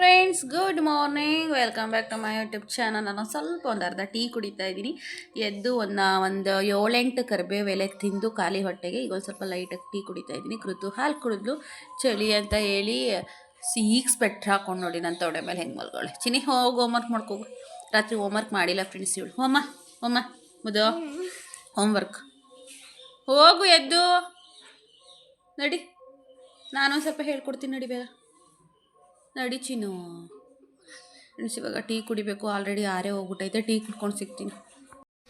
Friends good morning welcome back to my YouTube channel ನಾನು ಸ್ವಲ್ಪ ಒಂದು ಅರ್ಧ ಟೀ ಕುಡಿತಾ ಇದ್ದೀನಿ. ಎದ್ದು ಒಂದು ಒಂದು ಏಳೆಂಟು ಕರಿಬೇವು ಎಲೆ ತಿಂದು ಖಾಲಿ ಹೊಟ್ಟೆಗೆ ಈಗ ಒಂದು ಸ್ವಲ್ಪ ಲೈಟಾಗಿ ಟೀ ಕುಡಿತಾ ಇದ್ದೀನಿ. ಕೃತು ಹಾಲು ಕುಡಿದ್ಲು. ಚಳಿ ಅಂತ ಹೇಳಿ ಈಗ ಸ್ಪೆಟ್ರ್ ಹಾಕ್ಕೊಂಡು ನೋಡಿ ನನ್ನ ತೊಡೆ ಮೇಲೆ ಹೆಂಗೆ ಮಲ್ಕೊಳ್ಳಿ ಚಿನಿ ಹೋಗಿ ಹೋಮ್ವರ್ಕ್ ಮಾಡ್ಕೋ. ರಾತ್ರಿ ಹೋಮ್ವರ್ಕ್ ಮಾಡಿಲ್ಲ ಫ್ರೆಂಡ್ಸ್ ಇವಳು. ಹೋಮ ಹೋಮ ಮುದು ಹೋಮ್ವರ್ಕ್ ಹೋಗು ಎದ್ದು. ನಡಿ. ನಾನು ಒಂದು ಸ್ವಲ್ಪ ಹೇಳ್ಕೊಡ್ತೀನಿ ನಡಿ ಬೇಗ. ನಡಿ ಚಿನ್ನು. ಇವಾಗ ಟೀ ಕುಡಿಬೇಕು. ಆಲ್ರೆಡಿ ಆರೇ ಹೋಗ್ಬಿಟ್ಟೈತೆ ಟೀ ಕುಡ್ಕೊಂಡು ಸಿಗ್ತೀನಿ.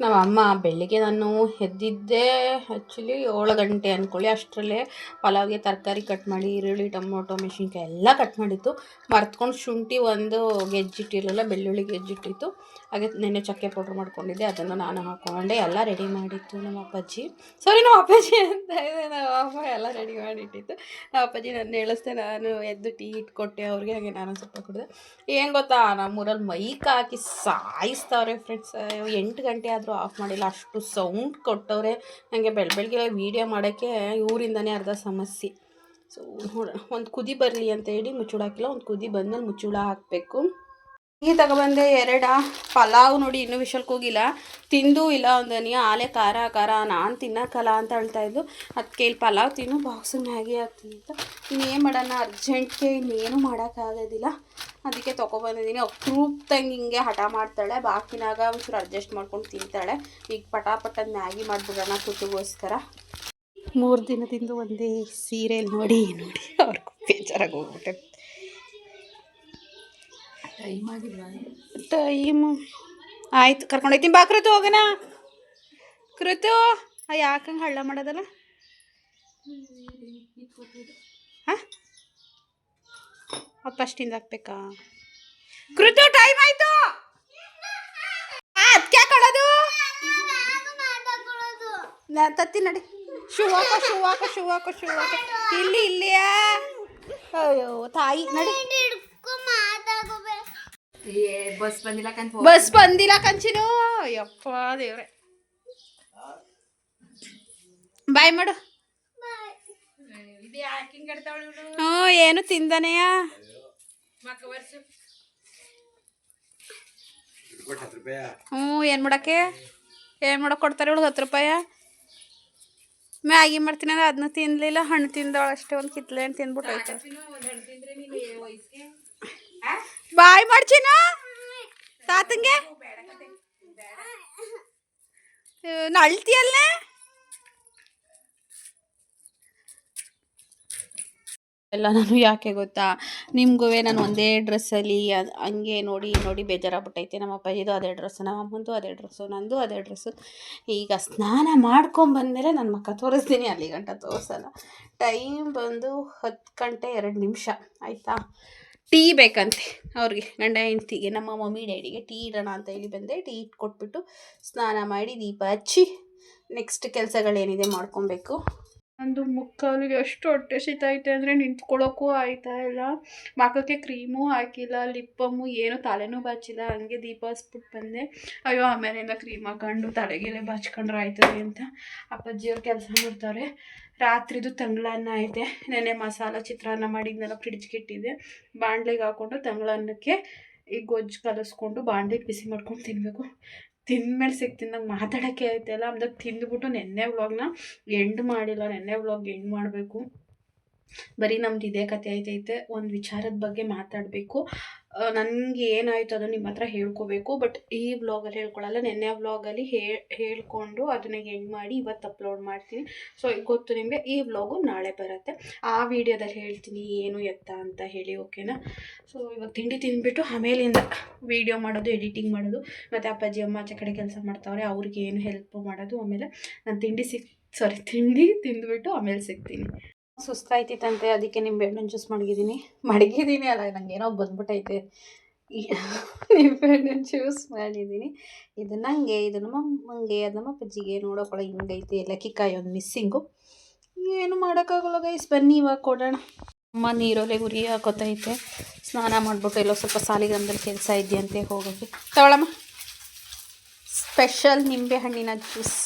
ನಮ್ಮ ಅಮ್ಮ ಬೆಳಿಗ್ಗೆ ನಾನು ಎದ್ದಿದ್ದೆ ಆ್ಯಕ್ಚುಲಿ ಏಳು ಗಂಟೆ ಅಂದ್ಕೊಳ್ಳಿ ಅಷ್ಟರಲ್ಲೇ ಪಲಾವ್ಗೆ ತರಕಾರಿ ಕಟ್ ಮಾಡಿ, ಈರುಳ್ಳಿ, ಟೊಮೊಟೊ, ಮೆಣಸಿನ್ಕಾಯಿ ಎಲ್ಲ ಕಟ್ ಮಾಡಿತ್ತು. ಮರ್ತ್ಕೊಂಡು ಶುಂಠಿ ಒಂದು ಗೆಜ್ಜಿಟ್ಟಿರಲಿಲ್ಲ ಬೆಳ್ಳುಳ್ಳಿ ಗೆಜ್ಜಿಟ್ಟಿತ್ತು. ಹಾಗೆ ನೆನ್ನೆ ಚಕ್ಕೆ ಪೌಡ್ರ್ ಮಾಡ್ಕೊಂಡಿದ್ದೆ, ಅದನ್ನು ನಾನು ಹಾಕ್ಕೊಂಡೆ ಎಲ್ಲ ರೆಡಿ ಮಾಡಿತ್ತು ನಮ್ಮ ಅಪ್ಪಾಜಿ. ಸಾರಿ ನಮ್ಮ ಅಪ್ಪಾಜಿ ಅಂತ ಇದೆ, ನಮ್ಮ ಅಮ್ಮ ಎಲ್ಲ ರೆಡಿ ಮಾಡಿಟ್ಟಿತ್ತು. ನಮ್ಮ ಅಪ್ಪಾಜಿ ನನ್ನ ಹೇಳಿಸ್ದೆ ನಾನು ಎದ್ದು ಟೀ ಇಟ್ಕೊಟ್ಟೆ ಅವ್ರಿಗೆ, ಹಾಗೆ ನಾನು ಸ್ವಲ್ಪ ಕುಡಿದೆ. ಏನು ಗೊತ್ತಾ, ನಮ್ಮೂರಲ್ಲಿ ಮೈಕ್ ಹಾಕಿ ಸಾಯಿಸ್ತಾವ್ರೆ ಫ್ರೆಂಡ್ಸ್ ಎಂಟು ಗಂಟೆ ಆದರೂ ಆಫ್ ಮಾಡಿಲ್ಲ, ಅಷ್ಟು ಸೌಂಡ್ ಕೊಟ್ಟವ್ರೆ. ನನಗೆ ಬೆಳ ಬೆಳಗ್ಗೆ ವೀಡಿಯೋ ಮಾಡೋಕ್ಕೆ ಇವರಿಂದನೇ ಅರ್ಧ ಸಮಸ್ಯೆ. ಸೊ ಒಂದು ಕುದಿ ಬರಲಿ ಅಂತ ಹೇಳಿ ಮುಚ್ಚುಳ ಹಾಕಿಲ್ಲ ಒಂದು ಕುದಿ ಬಂದಮೇಲೆ ಮುಚ್ಚುಳ ಹಾಕಬೇಕು. ಈ ತಗೊಬಂದೆ ಎರಡ, ಪಲಾವ್ ನೋಡಿ ಇನ್ನೂ ವಿಶಲ್ ಹೋಗಿಲ್ಲ ತಿಂದು ಇಲ್ಲ ಒಂದನಿಯ ಆಲೆ ಖಾರ ಖಾರ, ನಾನು ತಿನ್ನಕ್ಕಲ್ಲ ಅಂತ ಹೇಳ್ತಾ ಇದ್ದು ಅದಕ್ಕೆ ಇಲ್ಲಿ ಪಲಾವ್ ತಿನ್ನು ಬಾಕ್ಸ್ ಮ್ಯಾಗಿ ಹಾಕ್ತೀನಿ ಅಂತ. ಇನ್ನೇನು ಮಾಡೋಣ, ಅರ್ಜೆಂಟ್ಗೆ ಇನ್ನೇನು ಮಾಡೋಕ್ಕಾಗೋದಿಲ್ಲ. ಅದಕ್ಕೆ ತೊಗೊಬಂದಿದ್ದೀನಿ ಅಪ್ರೂಪ್ದಂಗೆ ಹಿಂಗೆ ಹಠ ಮಾಡ್ತಾಳೆ. ಬಾಕಿನಾಗ ಒಂಚೂರು ಅಡ್ಜಸ್ಟ್ ಮಾಡ್ಕೊಂಡು ತಿಂತಾಳೆ. ಈಗ ಪಟಾಪಟ್ಟದ ಮ್ಯಾಗಿ ಮಾಡಿಬಿಡೋಣ ಕುಟುಗೋಸ್ಕರ ಮೂರು ದಿನದಿಂದ ಒಂದೇ ಸೀರಿಯಲ್ ನೋಡಿ ನೋಡಿ. ಅವ್ರಿಗೂ ಬೇಜಾರಾಗಿ ಹೋಗ್ಬಿಟ್ಟೆ. ಟೈಮು ಆಯ್ತು ಕರ್ಕೊಂಡೋಯ್ತೀನಿ ಬಾ ಕೃತು ಹೋಗೋಣ ಕೃತು ಯಾಕಂಗೆ ಹಳ್ಳ ಮಾಡೋದಲ್ಲ? ಹಾಂ? ಫಸ್ಟಿಂದ ಹಾಕ್ಬೇಕಾ? ಕೃತು ಟೈಮ್ ಆಯ್ತು! ಅದಕ್ಕೆ ಕೊಡೋದು ತತ್ತಿ ನಡಿ. ಶೂ ಹಾಕೋ ಶೂ ಹಾಕೋ ಶೂ ಹಾಕೋ ಶೂ ಹಾಕೋ. ಇಲ್ಲಿ, ಇಲ್ಲಿಯಾ? ಅಯ್ಯೋ, ತಾಯಿ, ನಡಿ. ಬಸ್ ಬಂದಿಲ್ಲ ಕಂತ ಬಸ್ ಬಂದಿಲ್ಲ ಕಂಚಿನು ಯಪ್ಪ ದೇವ್ರೆ ಬಾಯ್ ಮಾಡು ಹ್ಞೂ ಏನು ತಿಂದನೆಯ ಮಕ್ಕ ವರ್ಷ. ಹ್ಞೂ ಏನು ಮಾಡಕ್ಕೆ? ಏನು ಮಾಡಕ್ಕೆ ಕೊಡ್ತಾರೆ ಇವಳು ಹತ್ತು ರೂಪಾಯ? ಮ್ಯಾಗಿ ಮಾಡ್ತೀನಿ ಅಂದ್ರೆ ಅದನ್ನ ತಿನ್ಲಿಲ್ಲ ಹಣ್ಣು ತಿಂದವಳು ಅಷ್ಟೇ ಒಂದು ಕಿತ್ಲೆ ಹಣ್ಣು ತಿಂದ್ಬಿಟ್ಟು ಬಾಯ್ ಮಾಡ್ಚಿನ ತಾತಂಗೆ? ನಳ್ತಿಯಲ್ಲೇ ಎಲ್ಲ ನಾನು ಯಾಕೆ ಗೊತ್ತಾ? ನಿಮಗೂ ನಾನು ಒಂದೇ ಡ್ರೆಸ್ಸಲ್ಲಿ ಅದು ಹಂಗೆ ನೋಡಿ ನೋಡಿ ಬೇಜಾರಾಗ್ಬಿಟ್ಟೈತೆ. ನಮ್ಮ ಅಪ್ಪಾಜಿದು ಅದೇ ಡ್ರೆಸ್ಸು, ನಮ್ಮ ಅಮ್ಮಂದು ಅದೇ ಡ್ರೆಸ್ಸು, ನಂದು ಅದೇ ಡ್ರೆಸ್ಸು. ಈಗ ಸ್ನಾನ ಮಾಡ್ಕೊಂಬಂದಮೇಲೆ ನನ್ನ ಮಕ್ಕ ತೋರಿಸ್ತೀನಿ, ಅಲ್ಲಿ ಗಂಟ ತೋರಿಸಲ್ಲ. ಟೈಮ್ ಬಂದು ಹತ್ತು ಗಂಟೆ ಎರಡು ನಿಮಿಷ, ಆಯಿತಾ? ಟೀ ಬೇಕಂತೆ ಅವ್ರಿಗೆ. ಗಂಡ ಹೆಂಡ್ತಿಗೆ, ನಮ್ಮ ಮಮ್ಮಿ ಡ್ಯಾಡಿಗೆ ಟೀ ಇಡೋಣ ಅಂತ ಹೇಳಿ ಬಂದೆ. ಟೀ ಕೊಟ್ಬಿಟ್ಟು ಸ್ನಾನ ಮಾಡಿ ದೀಪ ಹಚ್ಚಿ ನೆಕ್ಸ್ಟ್ ಕೆಲಸಗಳೇನಿದೆ ಮಾಡ್ಕೊಬೇಕು. ಒಂದು ಮುಕ್ಕಾಲಿಗೆ ಅಷ್ಟು ಹೊಟ್ಟೆ ಸಿತೈತೆ ಅಂದರೆ ನಿಂತ್ಕೊಳ್ಳೋಕ್ಕೂ ಆಯ್ತಾ ಇಲ್ಲ. ಮಖಕ್ಕೆ ಕ್ರೀಮು ಹಾಕಿಲ್ಲ ಲಿಪ್ಪಮ್ಮು ಏನು ತಲೆನೂ ಬಾಚಿಲ್ಲ. ಹಂಗೆ ದೀಪ ಹಸ್ಬಿಟ್ಟು ಬಂದೆ. ಅಯ್ಯೋ, ಆಮೇಲಿಂದ ಕ್ರೀಮ್ ಹಾಕೊಂಡು ತಲೆಗೆಲೆ ಬಾಚ್ಕೊಂಡ್ರೆ ಆಯ್ತದೆ ಅಂತ ಅಪ್ಪಾಜಿಯವ್ರು ಕೆಲಸ ಮಾಡ್ತಾರೆ. ರಾತ್ರಿದು ತಂಗ್ಳನ್ನ ಐತೆ ನೆನೆ ಮಸಾಲ ಚಿತ್ರಾನ್ನ ಮಾಡಿದ್ನೆಲ್ಲ ಫ್ರಿಡ್ಜ್ಗೆ ಇಟ್ಟಿದ್ದೆ. ಬಾಣಲೆಗೆ ಹಾಕ್ಕೊಂಡು ತಂಗ್ಳನ್ನಕ್ಕೆ ಈ ಗೊಜ್ಜು ಕಲಿಸ್ಕೊಂಡು ಬಾಣಲೆಗೆ ಬಿಸಿ ಮಾಡ್ಕೊಂಡು ತಿನ್ನಬೇಕು ತಿಂದ್ಮೇಲೆ ಸಿಗ್ತೀನಿ. ನಂಗೆ ಮಾತಾಡೋಕ್ಕೆ ಆಯ್ತಲ್ಲ. ಅಂದಾಗ ತಿಂದ್ಬಿಟ್ಟು ನೆನ್ನೆ ವ್ಲಾಗ್ನ ಎಂಡ್ ಮಾಡಿಲ್ಲ. ನೆನ್ನೆ ವ್ಲಾಗ್ ಎಂಡ್ ಮಾಡಬೇಕು. ಬರೀ ನಮ್ದು ಇದೇ ಕತೆ ಐತೈತೆ. ಒಂದು ವಿಚಾರದ ಬಗ್ಗೆ ಮಾತಾಡಬೇಕು. ನನಗೆ ಏನಾಯಿತು ಅದು ನಿಮ್ಮ ಹತ್ರ ಹೇಳ್ಕೋಬೇಕು ಬಟ್ ಈ ವ್ಲಾಗಲ್ಲಿ ಹೇಳ್ಕೊಳ್ಳಲ್ಲ ನೆನ್ನೆ ವ್ಲಾಗಲ್ಲಿ ಹೇಳ್ಕೊಂಡು ಅದನ್ನ ಎಂಡ್ ಮಾಡಿ ಇವತ್ತು ಅಪ್ಲೋಡ್ ಮಾಡ್ತೀನಿ. ಸೊ ಗೊತ್ತು ನಿಮಗೆ, ಈ ವ್ಲಾಗು ನಾಳೆ ಬರುತ್ತೆ. ಆ ವಿಡಿಯೋದಲ್ಲಿ ಹೇಳ್ತೀನಿ ಏನು ಎತ್ತ ಅಂತ ಹೇಳಿ ಓಕೆನಾ ಸೊ ಇವಾಗ ತಿಂಡಿ ತಿಂದ್ಬಿಟ್ಟು ಆಮೇಲಿಂದ ವಿಡಿಯೋ ಮಾಡೋದು ಎಡಿಟಿಂಗ್ ಮಾಡೋದು, ಮತ್ತು ಅಪ್ಪಾಜಿ, ಅಮ್ಮ ಆಚೆ ಕಡೆ ಕೆಲಸ ಮಾಡ್ತಾವ್ರೆ, ಅವ್ರಿಗೆ ಏನು ಹೆಲ್ಪ್ ಮಾಡೋದು, ಆಮೇಲೆ ನಾನು ತಿಂಡಿ ಸಿಕ್ ಸಾರಿ ತಿಂಡಿ ತಿಂದ್ಬಿಟ್ಟು ಆಮೇಲೆ ಸಿಗ್ತೀನಿ. ಸುಸ್ತಾಯ್ತಿತ್ತಂತೆ ಅದಕ್ಕೆ ನಿಂಬೆಹಣ್ಣು ಜ್ಯೂಸ್ ಮಡಗಿದ್ದೀನಿ. ಮಡಗಿದ್ದೀನಿ ಅಲ್ಲ ನಂಗೆ ಏನೋ ಬಂದ್ಬಿಟ್ಟೈತೆ ನಿಂಬೆಹಣ್ಣು ಜ್ಯೂಸ್ ಮಾಡಿದ್ದೀನಿ. ಇದನ್ನ ಹಂಗೆ ಇದನ್ನು ಮಮ್ಮಂಗೆ ಅದು ನಮ್ಮ ಅಪ್ಪಾಜಿಗೆ ನೋಡೋಕೊಳ ಹಿಂಗೈತೆ. ಲಕ್ಕಿಕಾಯಿ ಒಂದು ಮಿಸ್ಸಿಂಗು ಏನು ಮಾಡೋಕ್ಕಾಗಲ್ಲ ಗೈಸ್ ಬನ್ನಿ ಇವಾಗ ಕೊಡೋಣ. ಅಮ್ಮ ನೀರೊಲೆ ಉರಿ ಹಾಕೋತೈತೆ. ಸ್ನಾನ ಮಾಡ್ಬಿಟ್ಟು ಎಲ್ಲೋ ಸ್ವಲ್ಪ ಸಾಲಿಗ್ರಾಮದಲ್ಲಿ ಕೆಲಸ ಇದೆಯಂತೆ ಹೋಗೋಕ್ಕೆ ತಗೊಳಮ್ಮ. ಸ್ಪೆಷಲ್ ನಿಂಬೆ ಹಣ್ಣಿನ ಜ್ಯೂಸ್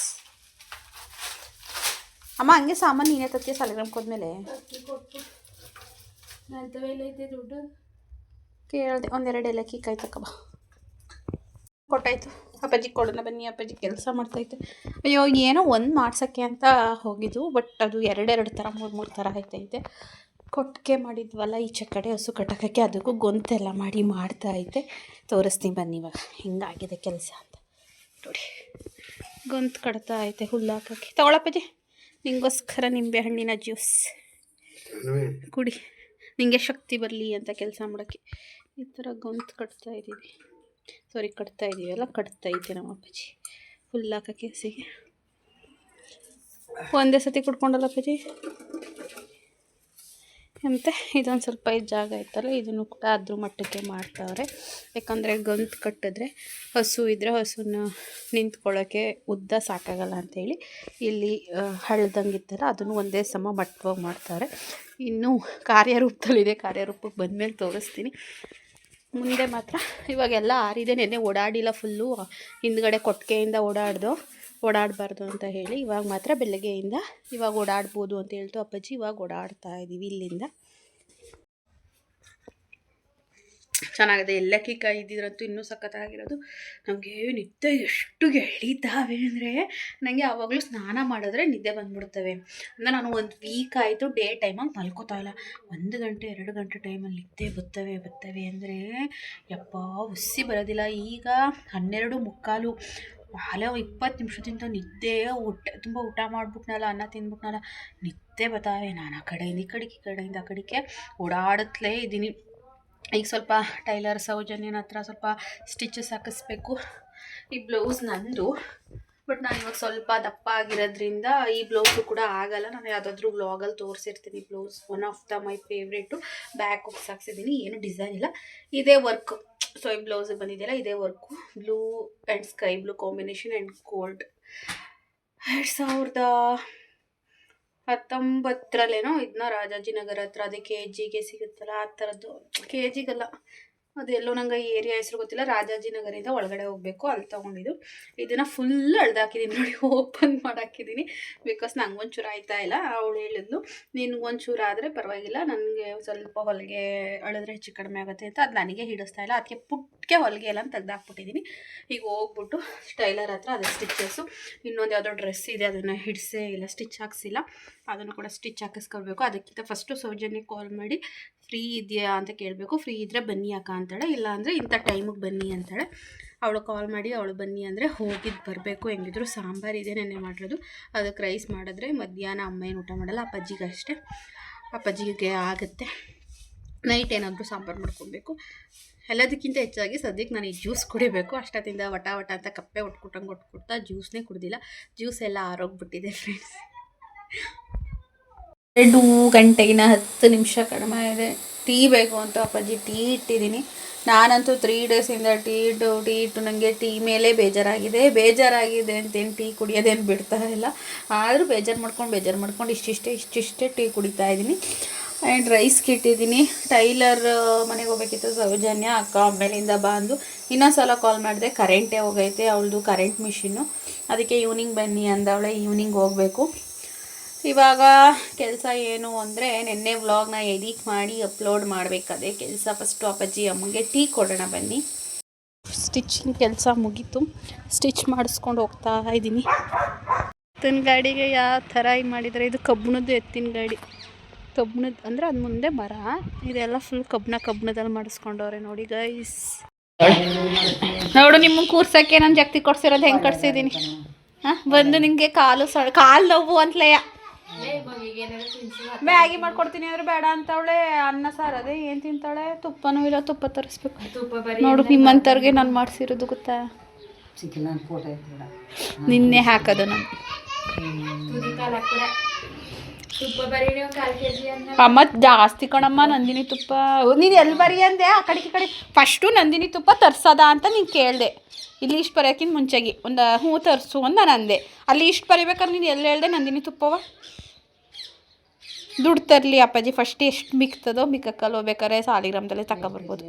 ಅಮ್ಮ, ಹಂಗೆ ಸಾಮಾನು ನೀನೇ ತತ್ತಿ ಸಾಲಿಗ್ರಾಮಕ್ಕೆ ಹೋದ್ಮೇಲೆ ಅಂತವೆಲ್ಲೈತೆ ದುಡ್ಡು ಕೇಳಿದೆ, ಒಂದೆರಡು ಏಲಕ್ಕಿ ಕಾಯಿ ತಕ್ಕಬ ಕೊಟ್ಟಾಯ್ತು. ಅಪ್ಪಾಜಿ ಕೊಡೋಣ ಬನ್ನಿ, ಅಪ್ಪಾಜಿ ಕೆಲಸ ಮಾಡ್ತೈತೆ ಅಯ್ಯೋ, ಏನೋ ಒಂದು ಮಾಡ್ಸೋಕ್ಕೆ ಅಂತ ಹೋಗಿದ್ದು, ಬಟ್ ಅದು ಎರಡೆರಡು ಥರ ಮೂರು ಮೂರು ಥರ ಆಯ್ತೈತೆ. ಕೊಟ್ಟಿಗೆ ಮಾಡಿದ್ವಲ್ಲ ಈಚೆ ಕಡೆ ಹಸು ಕಟ್ಟೋಕ್ಕೆ ಅದಕ್ಕೂ ಗೊಂತೆಲ್ಲ ಮಾಡಿ ಮಾಡ್ತಾ ಐತೆ ತೋರಿಸ್ತೀನಿ ಬನ್ನಿ ಇವಾಗ, ಹಿಂಗಾಗಿದೆ ಕೆಲಸ ಅಂತ. ನೋಡಿ, ಗೊಂತು ಕಟ್ತಾ ಐತೆ ಹುಲ್ಲು ಹಾಕೋಕ್ಕೆ. ತಗೊಳಪ್ಪಾಜಿ ನಿಂಗೋಸ್ಕರ ನಿಂಬೆ ಹಣ್ಣಿನ ಜ್ಯೂಸ್. ಕುಡಿ. ನಿಮಗೆ ಶಕ್ತಿ ಬರಲಿ ಅಂತ ಕೆಲಸ ಮಾಡೋಕ್ಕೆ. ಈ ಥರ ಗೊಂತು ಕಟ್ತಾ ಇದ್ದೀವಿ. ಸಾರಿ ಕಟ್ತಾ ಇದ್ದೀವಲ್ಲ? ಕಟ್ತಾ ಇದ್ದೆ ನಮ್ಮ ಅಪ್ಪಾಜಿ. ಫುಲ್ ಹಾಕೋಕ್ಕೆ ಸಿಗಿ ಒಂದೇ ಸತಿ ಕುಡ್ಕೊಂಡಲ್ಲ ಅಪ್ಪಾಜಿ? ಮತ್ತು ಇದೊಂದು ಸ್ವಲ್ಪ ಜಾಗ ಇತ್ತಲ್ಲ ಇದನ್ನು ಕೂಡ ಅದ್ರ ಮಟ್ಟಕ್ಕೆ ಮಾಡ್ತಾವ್ರೆ. ಯಾಕಂದರೆ ಗಂತು ಕಟ್ಟಿದ್ರೆ ಹಸು ಇದ್ದರೆ ಹಸುನ ನಿಂತ್ಕೊಳ್ಳೋಕ್ಕೆ ಉದ್ದ ಸಾಕಾಗಲ್ಲ ಅಂಥೇಳಿ ಇಲ್ಲಿ ಹಳ್ದಂಗೆ ಇತ್ತಲ್ಲ, ಅದನ್ನು ಒಂದೇ ಸಮ ಮಟ್ಟವಾಗಿ ಮಾಡ್ತಾವ್ರೆ. ಇನ್ನೂ ಕಾರ್ಯರೂಪದಲ್ಲಿದೆ ಕಾರ್ಯರೂಪಕ್ಕೆ ಬಂದಮೇಲೆ ತೋರಿಸ್ತೀನಿ. ಮುಂದೆ ಮಾತ್ರ ಇವಾಗೆಲ್ಲ ಆರಿದೆ, ನೆನ್ನೆ ಓಡಾಡಿಲ್ಲ ಫುಲ್ಲು ಹಿಂದ್ಗಡೆ ಕೊಟ್ಟಿಗೆಯಿಂದ ಓಡಾಡ್ದು. ಓಡಾಡಬಾರ್ದು ಅಂತ ಹೇಳಿ ಇವಾಗ ಮಾತ್ರ ಬೆಳಗ್ಗೆಯಿಂದ ಇವಾಗ ಓಡಾಡ್ಬೋದು ಅಂತ ಹೇಳ್ತು ಅಪ್ಪಾಜಿ. ಇವಾಗ ಓಡಾಡ್ತಾ ಇದ್ದೀವಿ ಇಲ್ಲಿಂದ. ಚೆನ್ನಾಗಿದೆ. ಎಲ್ಲಕ್ಕಿ ಕಾಯಿ ಇದ್ದಿದ್ರಂತೂ ಇನ್ನೂ ಸಖತ್ತಾಗಿರೋದು. ನಮಗೆ ನಿದ್ದೆ ಎಷ್ಟು ಎಳೀತಾವೆ ಅಂದರೆ ನನಗೆ ಆವಾಗಲೂ ಸ್ನಾನ ಮಾಡಿದ್ರೆ ನಿದ್ದೆ ಬಂದ್ಬಿಡ್ತವೆ. ಅಂದರೆ ನಾನು ಒಂದು ವೀಕ್ ಆಯಿತು ಡೇ ಟೈಮಾಗಿ ಮಲ್ಕೋತಾ ಇಲ್ಲ. ಒಂದು ಗಂಟೆ, ಎರಡು ಗಂಟೆ ಟೈಮಲ್ಲಿ ನಿದ್ದೆ ಬತ್ತವೆ ಬತ್ತವೆ ಅಂದರೆ ಯಪ್ಪ ಉಸಿ ಬರೋದಿಲ್ಲ. ಈಗ ಹನ್ನೆರಡು ಮುಕ್ಕಾಲು ಹಲವು ಇಪ್ಪತ್ತು ನಿಮಿಷದಿಂದ ನಿದ್ದೆ, ಊಟ, ತುಂಬ ಊಟ ಮಾಡ್ಬಿಟ್ನಲ್ಲ, ಅನ್ನ ತಿಂದ್ಬಿಟ್ನಲ್ಲ ನಿದ್ದೆ ಬರ್ತಾವೆ. ನಾನು ಆ ಕಡೆಯಿಂದ ಈ ಕಡೆಗೆ, ಈ ಕಡೆಯಿಂದ ಆ ಕಡೆಗೆ ಓಡಾಡುತ್ತಲೇ ಇದ್ದೀನಿ. ಈಗ ಸ್ವಲ್ಪ ಟೈಲರ್ ಸೌಜನ್ಯನ ಹತ್ರ ಸ್ವಲ್ಪ ಸ್ಟಿಚಸ್ ಹಾಕಿಸ್ಬೇಕು. ಈ ಬ್ಲೌಸ್ ನಂದು. ಬಟ್ ನಾನು ಇವಾಗ ಸ್ವಲ್ಪ ದಪ್ಪ ಆಗಿರೋದ್ರಿಂದ ಈ ಬ್ಲೌಸು ಕೂಡ ಆಗಲ್ಲ. ನಾನು ಯಾವುದಾದ್ರೂ ಬ್ಲಾಗಲ್ಲಿ ತೋರಿಸಿರ್ತೀನಿ blouse. One of the my favourite back ಹೋಗ್ಸಾಕ್ಸಿದ್ದೀನಿ ಏನು ಡಿಸೈನ್ ಇಲ್ಲ. ಇದೇ ವರ್ಕ್ ಸೊ ಈ ಬ್ಲೌಸ್ ಬಂದಿದೆಯಲ್ಲ, ಇದೇ work blue and sky blue combination and gold ಎರಡು ಸಾವಿರದ ಹತ್ತೊಂಬತ್ತರಲ್ಲೇನೋ ಇದನ್ನ ರಾಜಾಜಿನಗರ ಹತ್ರ, ಅದೇ ಕೆ ಜಿಗೆ ಸಿಗುತ್ತಲ್ಲ, ಆ ಥರದ್ದು ಕೆ ಜಿಗಲ್ಲ ಅದೆಲ್ಲೋ ನಂಗೆ ಈ ಏರಿಯಾ ಹೆಸರು ಗೊತ್ತಿಲ್ಲ ರಾಜಾಜಿನಗರಿಂದ ಒಳಗಡೆ ಹೋಗಬೇಕು ಅಲ್ಲಿ ತೊಗೊಂಡಿದ್ದು. ಇದನ್ನು ಫುಲ್ ಅಳ್ದಾಕಿದ್ದೀನಿ ನೋಡಿ ಓಪನ್ ಮಾಡಾಕಿದ್ದೀನಿ ಬಿಕಾಸ್ ನಂಗೆ ಒಂಚೂರು ಆಯ್ತಾ ಇಲ್ಲ, ಅವಳು ಹೇಳಿದ್ಲು, ನೀನು ಒಂಚೂರು ಆದರೆ ಪರವಾಗಿಲ್ಲ, ನನಗೆ ಸ್ವಲ್ಪ ಹೊಲಿಗೆ ಅಳಿದ್ರೆ ಹೆಚ್ಚು ಕಡಿಮೆ ಆಗುತ್ತೆ ಅಂತ, ಅದು ನನಗೆ ಹಿಡಿಸ್ತಾ ಇಲ್ಲ ಅದಕ್ಕೆ ಪುಟ್ಟಕ್ಕೆ ಹೊಲಿಗೆ ಎಲ್ಲ ತೆಗ್ದಾಕ್ಬಿಟ್ಟಿದ್ದೀನಿ ಈಗ ಹೋಗ್ಬಿಟ್ಟು ಟೈಲರ್ ಹತ್ರ ಅದೇ ಸ್ಟಿಚಸ್ಸು ಇನ್ನೊಂದು ಯಾವುದೋ ಡ್ರೆಸ್ ಇದೆ, ಅದನ್ನು ಹಿಡಿಸೇ ಇಲ್ಲ ಸ್ಟಿಚ್ ಹಾಕ್ಸಿಲ್ಲ. ಅದನ್ನು ಕೂಡ ಸ್ಟಿಚ್ ಹಾಕಿಸ್ಕೊಳ್ಬೇಕು. ಅದಕ್ಕಿಂತ ಫಸ್ಟು ಸೌಜನ್ಯ ಕಾಲ್ ಮಾಡಿ ಫ್ರೀ ಇದೆಯಾ ಅಂತ ಕೇಳಬೇಕು. ಫ್ರೀ ಇದ್ದರೆ ಬನ್ನಿ ಅಕ್ಕ ಅಂತಾಳೆ, ಇಲ್ಲ ಅಂದರೆ ಇಂಥ ಟೈಮಿಗೆ ಬನ್ನಿ ಅಂತಾಳೆ. ಅವಳು ಕಾಲ್ ಮಾಡಿ, ಅವಳು ಬನ್ನಿ ಅಂದರೆ ಹೋಗಿದ್ದು ಬರಬೇಕು. ಹೆಂಗಿದ್ರು ಸಾಂಬಾರು ಇದೆ ನೆನೆ ಮಾಡಿರೋದು. ಅದಕ್ಕೆ ರೈಸ್ ಮಾಡಿದ್ರೆ ಮಧ್ಯಾಹ್ನ ಅಮ್ಮ ಏನು ಊಟ ಮಾಡಲ್ಲ, ಅಪ್ಪಾಜಿಗೆ ಅಷ್ಟೇ. ಅಪ್ಪಾಜಿಗೆ ಆಗುತ್ತೆ. ನೈಟ್ ಏನಾದರೂ ಸಾಂಬಾರು ಮಾಡ್ಕೊಬೇಕು. ಎಲ್ಲದಕ್ಕಿಂತ ಹೆಚ್ಚಾಗಿ ಸದ್ಯಕ್ಕೆ ನಾನು ಈ ಜ್ಯೂಸ್ ಕುಡಿಬೇಕು. ಅಷ್ಟೊತ್ತಿಂದ ವಟ ವಟ ಅಂತ ಕಪ್ಪೆ ಒಟ್ಕೊಟ್ಟಂಗೆ ಒಟ್ಕೊಡ್ತಾ ಜ್ಯೂಸ್ನೇ ಕುಡ್ದಿಲ್ಲ. ಜ್ಯೂಸ್ ಎಲ್ಲ ಆರೋಗ್ಬಿಟ್ಟಿದೆ ಫ್ರೆಂಡ್ಸ್ ಎರಡು ಗಂಟೆಗಿನ ಹತ್ತು ನಿಮಿಷ ಕಡಿಮೆ ಇದೆ ಟೀ ಬೇಕು ಅಂತ ಅಪ್ಪಾಜಿ, ಟೀ ಇಟ್ಟಿದ್ದೀನಿ. ನಾನಂತೂ ತ್ರೀ ಡೇಸಿಂದ ಟೀ ಇಟ್ಟು ಟೀ ಇಟ್ಟು ನನಗೆ ಟೀ ಮೇಲೆ ಬೇಜಾರಾಗಿದೆ. ಬೇಜಾರಾಗಿದೆ ಅಂತೇನು ಟೀ ಕುಡಿಯೋದೇನು ಬಿಡ್ತಾ ಇಲ್ಲ. ಆದರೂ ಬೇಜಾರು ಮಾಡ್ಕೊಂಡು ಬೇಜಾರು ಮಾಡ್ಕೊಂಡು ಇಷ್ಟಿಷ್ಟೇ ಇಷ್ಟಿಷ್ಟೇ ಟೀ ಕುಡಿತಾ ಇದ್ದೀನಿ. ಆ್ಯಂಡ್ ರೈಸ್ಗೆ ಇಟ್ಟಿದ್ದೀನಿ ಟೈಲರ್ ಮನೆಗೆ ಹೋಗ್ಬೇಕಿತ್ತು ಸೌಜನ್ಯ, ಅಕ್ಕ ಅಮ್ಮೇಲಿಂದ ಬಂದು. ಇನ್ನೊಂದು ಸಲ ಕಾಲ್ ಮಾಡಿದೆ ಕರೆಂಟೇ ಹೋಗೈತೆ, ಅವಳದು ಕರೆಂಟ್ ಮಿಷಿನ್ನು ಅದಕ್ಕೆ ಈವ್ನಿಂಗ್ ಬನ್ನಿ ಅಂದವಳೆ ಈವ್ನಿಂಗ್ ಹೋಗಬೇಕು. ಇವಾಗ ಕೆಲಸ ಏನು ಅಂದರೆ ನಿನ್ನೆ ವ್ಲಾಗ್ನ ಎಡಿಟ್ ಮಾಡಿ ಅಪ್ಲೋಡ್ ಮಾಡಬೇಕಾದ್ರೆ ಕೆಲಸ ಫಸ್ಟು ಅಪ್ಪಾಜಿ ಅಮ್ಮಗೆ ಟೀ ಕೊಡೋಣ ಬನ್ನಿ. ಸ್ಟಿಚಿಂಗ್ ಕೆಲಸ ಮುಗೀತು. ಸ್ಟಿಚ್ ಮಾಡಿಸ್ಕೊಂಡು ಹೋಗ್ತಾ ಇದ್ದೀನಿ. ಎತ್ತಿನ ಗಾಡಿಗೆ ಯಾವ ಥರ ಇದು ಮಾಡಿದರೆ ಇದು ಕಬ್ಬಣದ್ದು ಎತ್ತಿನ ಗಾಡಿ. ಕಬ್ಬಣದ ಅಂದರೆ ಅದು ಮುಂದೆ ಮರ. ಇದೆಲ್ಲ ಫುಲ್ ಕಬ್ಬಣ ಕಬ್ಬಣದಲ್ಲಿ ಮಾಡಿಸ್ಕೊಂಡವ್ರೆ ನೋಡಿ ಗೈಸ್ ನೋಡು ನಿಮ್ಮ ಕೂರ್ಸಕ್ಕೆ ನಾನು ಜಗ್ತಿ ಕೊಡ್ಸಿರೋದು ಹೆಂಗೆ ಕಟ್ಸಿದ್ದೀನಿ ಹಾಂ? ಬಂದು ನಿಮಗೆ ಕಾಲು ಸೊಳ ಕಾಲು ನೋವು ಅಂತಲೇ. ಮ್ಯಾಗಿ ಮಾಡ್ಕೊಡ್ತೀನಿ ಅಂದ್ರೆ ಬೇಡ ಅಂತವಳೆ ಅನ್ನ ಸಾರು ಅದೇ ಏನು ತಿಂತಾಳೆ? ತುಪ್ಪನೂ ಇಲ್ಲ ತುಪ್ಪ ತರಿಸ್ಬೇಕು. ತುಪ್ಪ ಬರೀ ನೋಡು ನಿಮ್ಮಂತವ್ರಿಗೆ ನಾನು ಮಾಡಿಸಿರೋದು ಗೊತ್ತಾ? ನಿನ್ನೆ ಹಾಕೋದು ನಾನು. ಅಮ್ಮ ಜಾಸ್ತಿ ಕಣಮ್ಮ ನಂದಿನಿ ತುಪ್ಪ. ನೀನು ಎಲ್ಲಿ ಬರೀ ಅಂದೆ? ಆ ಕಡೆ ಈ ಕಡೆ. ಫಸ್ಟು ನಂದಿನಿ ತುಪ್ಪ ತರ್ಸದ ಅಂತ ನೀನು ಕೇಳಿದೆ. ಇಲ್ಲಿ ಇಷ್ಟು ಬರೆಯೋಕ್ಕಿಂತ ಮುಂಚೆಗೆ. ಒಂದು ಹ್ಞೂ ತರಿಸು ಅಂತ ನಾನು ಅಂದೆ. ಅಲ್ಲಿ ಇಷ್ಟು ಬರಿಬೇಕಾದ್ರೆ ನೀನು ಎಲ್ಲಿ ಹೇಳ್ದೆ ನಂದಿನಿ ತುಪ್ಪವ? ದುಡ್ಡು ತರಲಿ ಅಪ್ಪಾಜಿ. ಫಸ್ಟ್ ಎಷ್ಟು ಮಿಕ್ತದೋ ಮಿಕ್ಕಲ್ಲಿ ಹೋಗ್ಬೇಕಾರೆ ಸಾಲಿಗ್ರಾಮದಲ್ಲೇ ತಗೊಬರ್ಬೋದು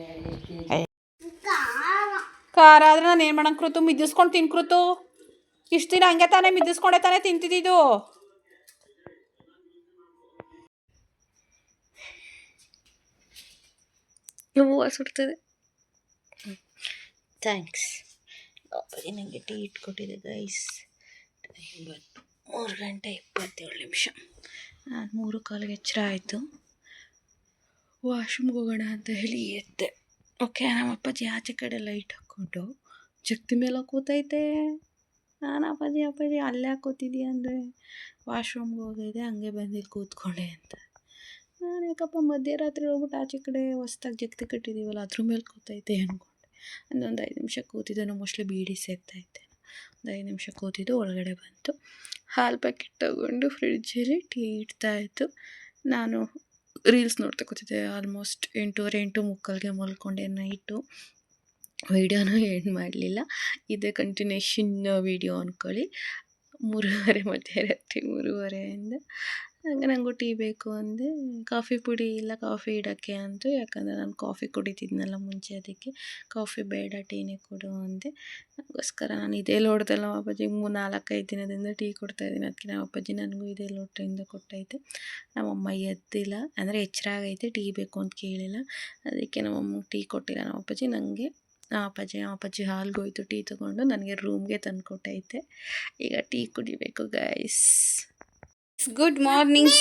ಖಾರ ಆದರೆ ನಾನು ಏನು ಮಾಡೋಣ ಕೃತು? ಮಿದ್ದಿಸ್ಕೊಂಡು ತಿನ್ಕೃತು ಇಷ್ಟು ದಿನ ಹಂಗೆ ತಾನೇ ಮಿದ್ದಿಸ್ಕೊಂಡೆ ತಾನೇ ತಿಂತಿದ್ದು. ಸುಡ್ತದೆ. ಥ್ಯಾಂಕ್ಸ್ ಅಪ್ಪಾಜಿ ನನಗೆ ಟೀ ಇಟ್ಕೊಟ್ಟಿದೆ ಗೈಸ್ ಟೈಮ್ ಬಂತು ಮೂರು ಗಂಟೆ ಇಪ್ಪತ್ತೇಳು ನಿಮಿಷ. ಮೂರು ಕಾಲಿಗೆ ಎಚ್ಚರ ಆಯಿತು. ವಾಶ್ರೂಮ್ಗೆ ಹೋಗೋಣ ಅಂತ ಹೇಳಿ ಎದ್ದೆ. ಓಕೆ, ನಮ್ಮ ಅಪ್ಪಾಜಿ ಆಚೆ ಕಡೆ ಲೈಟ್ ಹಾಕ್ಕೊಂಡು ಜಗ್ತಿ ಮೇಲೆ ಕೂತೈತೆ. ನಾನು ಅಪ್ಪಾಜಿ ಅಪ್ಪಾಜಿ, ಅಲ್ಲೇ ಕೂತಿದ್ದೀಯ ಅಂದರೆ ವಾಶ್ರೂಮ್ಗೆ ಹೋಗಿದ್ದೆ ಹಂಗೆ ಬಂದಿಲ್ಲಿ ಕೂತ್ಕೊಂಡೆ ಅಂತ. ನಾನು ಯಾಕಪ್ಪ ಮಧ್ಯರಾತ್ರಿ ಹೋಗ್ಬಿಟ್ಟು ಆಚೆ ಕಡೆ ಹೊಸ್ದಾಗಿ ಜಗ್ತಿ ಕಟ್ಟಿದ್ದೀವಲ್ಲ ಅದ್ರ ಮೇಲೆ ಕೂತೈತೆ ಅಂದ್ಕೊಂಡೆ ಒಂದೊಂದು ಐದು ನಿಮಿಷ ಕೂತಿದ್ದೆ ನಾವು ಮೋಸ್ಟ್ಲಿ ಬೀಡಿ ಸೇಗ್ತಾ ಇದ್ದೆ. ಒಂದು ಐದು ನಿಮಿಷ ಕೂತಿದ್ದು ಒಳಗಡೆ ಬಂತು. ಹಾಲು ಪ್ಯಾಕೆಟ್ ತಗೊಂಡು ಫ್ರಿಡ್ಜಲ್ಲಿ ಟೀ ಇಡ್ತಾಯಿತ್ತು ನಾನು ರೀಲ್ಸ್ ನೋಡ್ತಾ ಕೂತಿದ್ದೆ. ಆಲ್ಮೋಸ್ಟ್ ಎಂಟೂವರೆ, ಎಂಟು ಮುಕ್ಕಾಲ್ಗೆ ಮಲ್ಕೊಂಡೆ ನೈಟು ವೀಡಿಯೋನೂ ಎಂಡ್ ಮಾಡಲಿಲ್ಲ. ಇದೇ ಕಂಟಿನ್ಯೂಷನ್ ವೀಡಿಯೋ ಅಂದ್ಕೊಳ್ಳಿ ಮೂರುವರೆ ಮಧ್ಯರಾತ್ರಿ, ಮೂರುವರೆಯಿಂದ ಹಂಗೆ ನನಗೂ ಟೀ ಬೇಕು ಅಂದೆ. ಕಾಫಿ ಪುಡಿ ಇಲ್ಲ ಕಾಫಿ ಇಡೋಕ್ಕೆ ಅಂತು ಯಾಕಂದರೆ ನಾನು ಕಾಫಿ ಕುಡಿತಿದ್ನಲ್ಲ ಮುಂಚೆ ಅದಕ್ಕೆ. ಕಾಫಿ ಬೇಡ, ಟೀನೇ ಕೊಡು ಅಂದೆ. ಅದಕ್ಕೋಸ್ಕರ ನಾನು ಇದೇ ಲೋಟದಲ್ಲಿ ನಮ್ಮ ಅಪ್ಪಾಜಿಗೆ ಮೂರು ನಾಲ್ಕೈದು ದಿನದಿಂದ ಟೀ ಕೊಡ್ತಾಯಿದ್ದೀನಿ ಅದಕ್ಕೆ ನಮ್ಮ ಅಪ್ಪಾಜಿ ನನಗೂ ಇದೇ ಲೋಟದಿಂದ ಕೊಟ್ಟೈತೆ. ನಮ್ಮಮ್ಮ ಎದ್ದಿಲ್ಲ. ಅಂದರೆ ಎಚ್ಚರ ಆಗೈತೆ ಟೀ ಬೇಕು ಅಂತ ಕೇಳಿಲ್ಲ. ಅದಕ್ಕೆ ನಮ್ಮಮ್ಮ ಟೀ ಕೊಟ್ಟಿಲ್ಲ. ನಮ್ಮ ಅಪ್ಪಾಜಿ ನನಗೆ ನಮ್ಮ ಅಪ್ಪಾಜಿ ನಮ್ಮ ಅಪ್ಪಾಜಿ ಹಾಲ್ಗೆ ಟೀ ತೊಗೊಂಡು ನನಗೆ ರೂಮ್ಗೆ ತಂದು ಕೊಟ್ಟೈತೆ. ಈಗ ಟೀ ಕುಡಿಬೇಕು ಗೈಸ್ ಗುಡ್ ಮಾರ್ನಿಂಗ್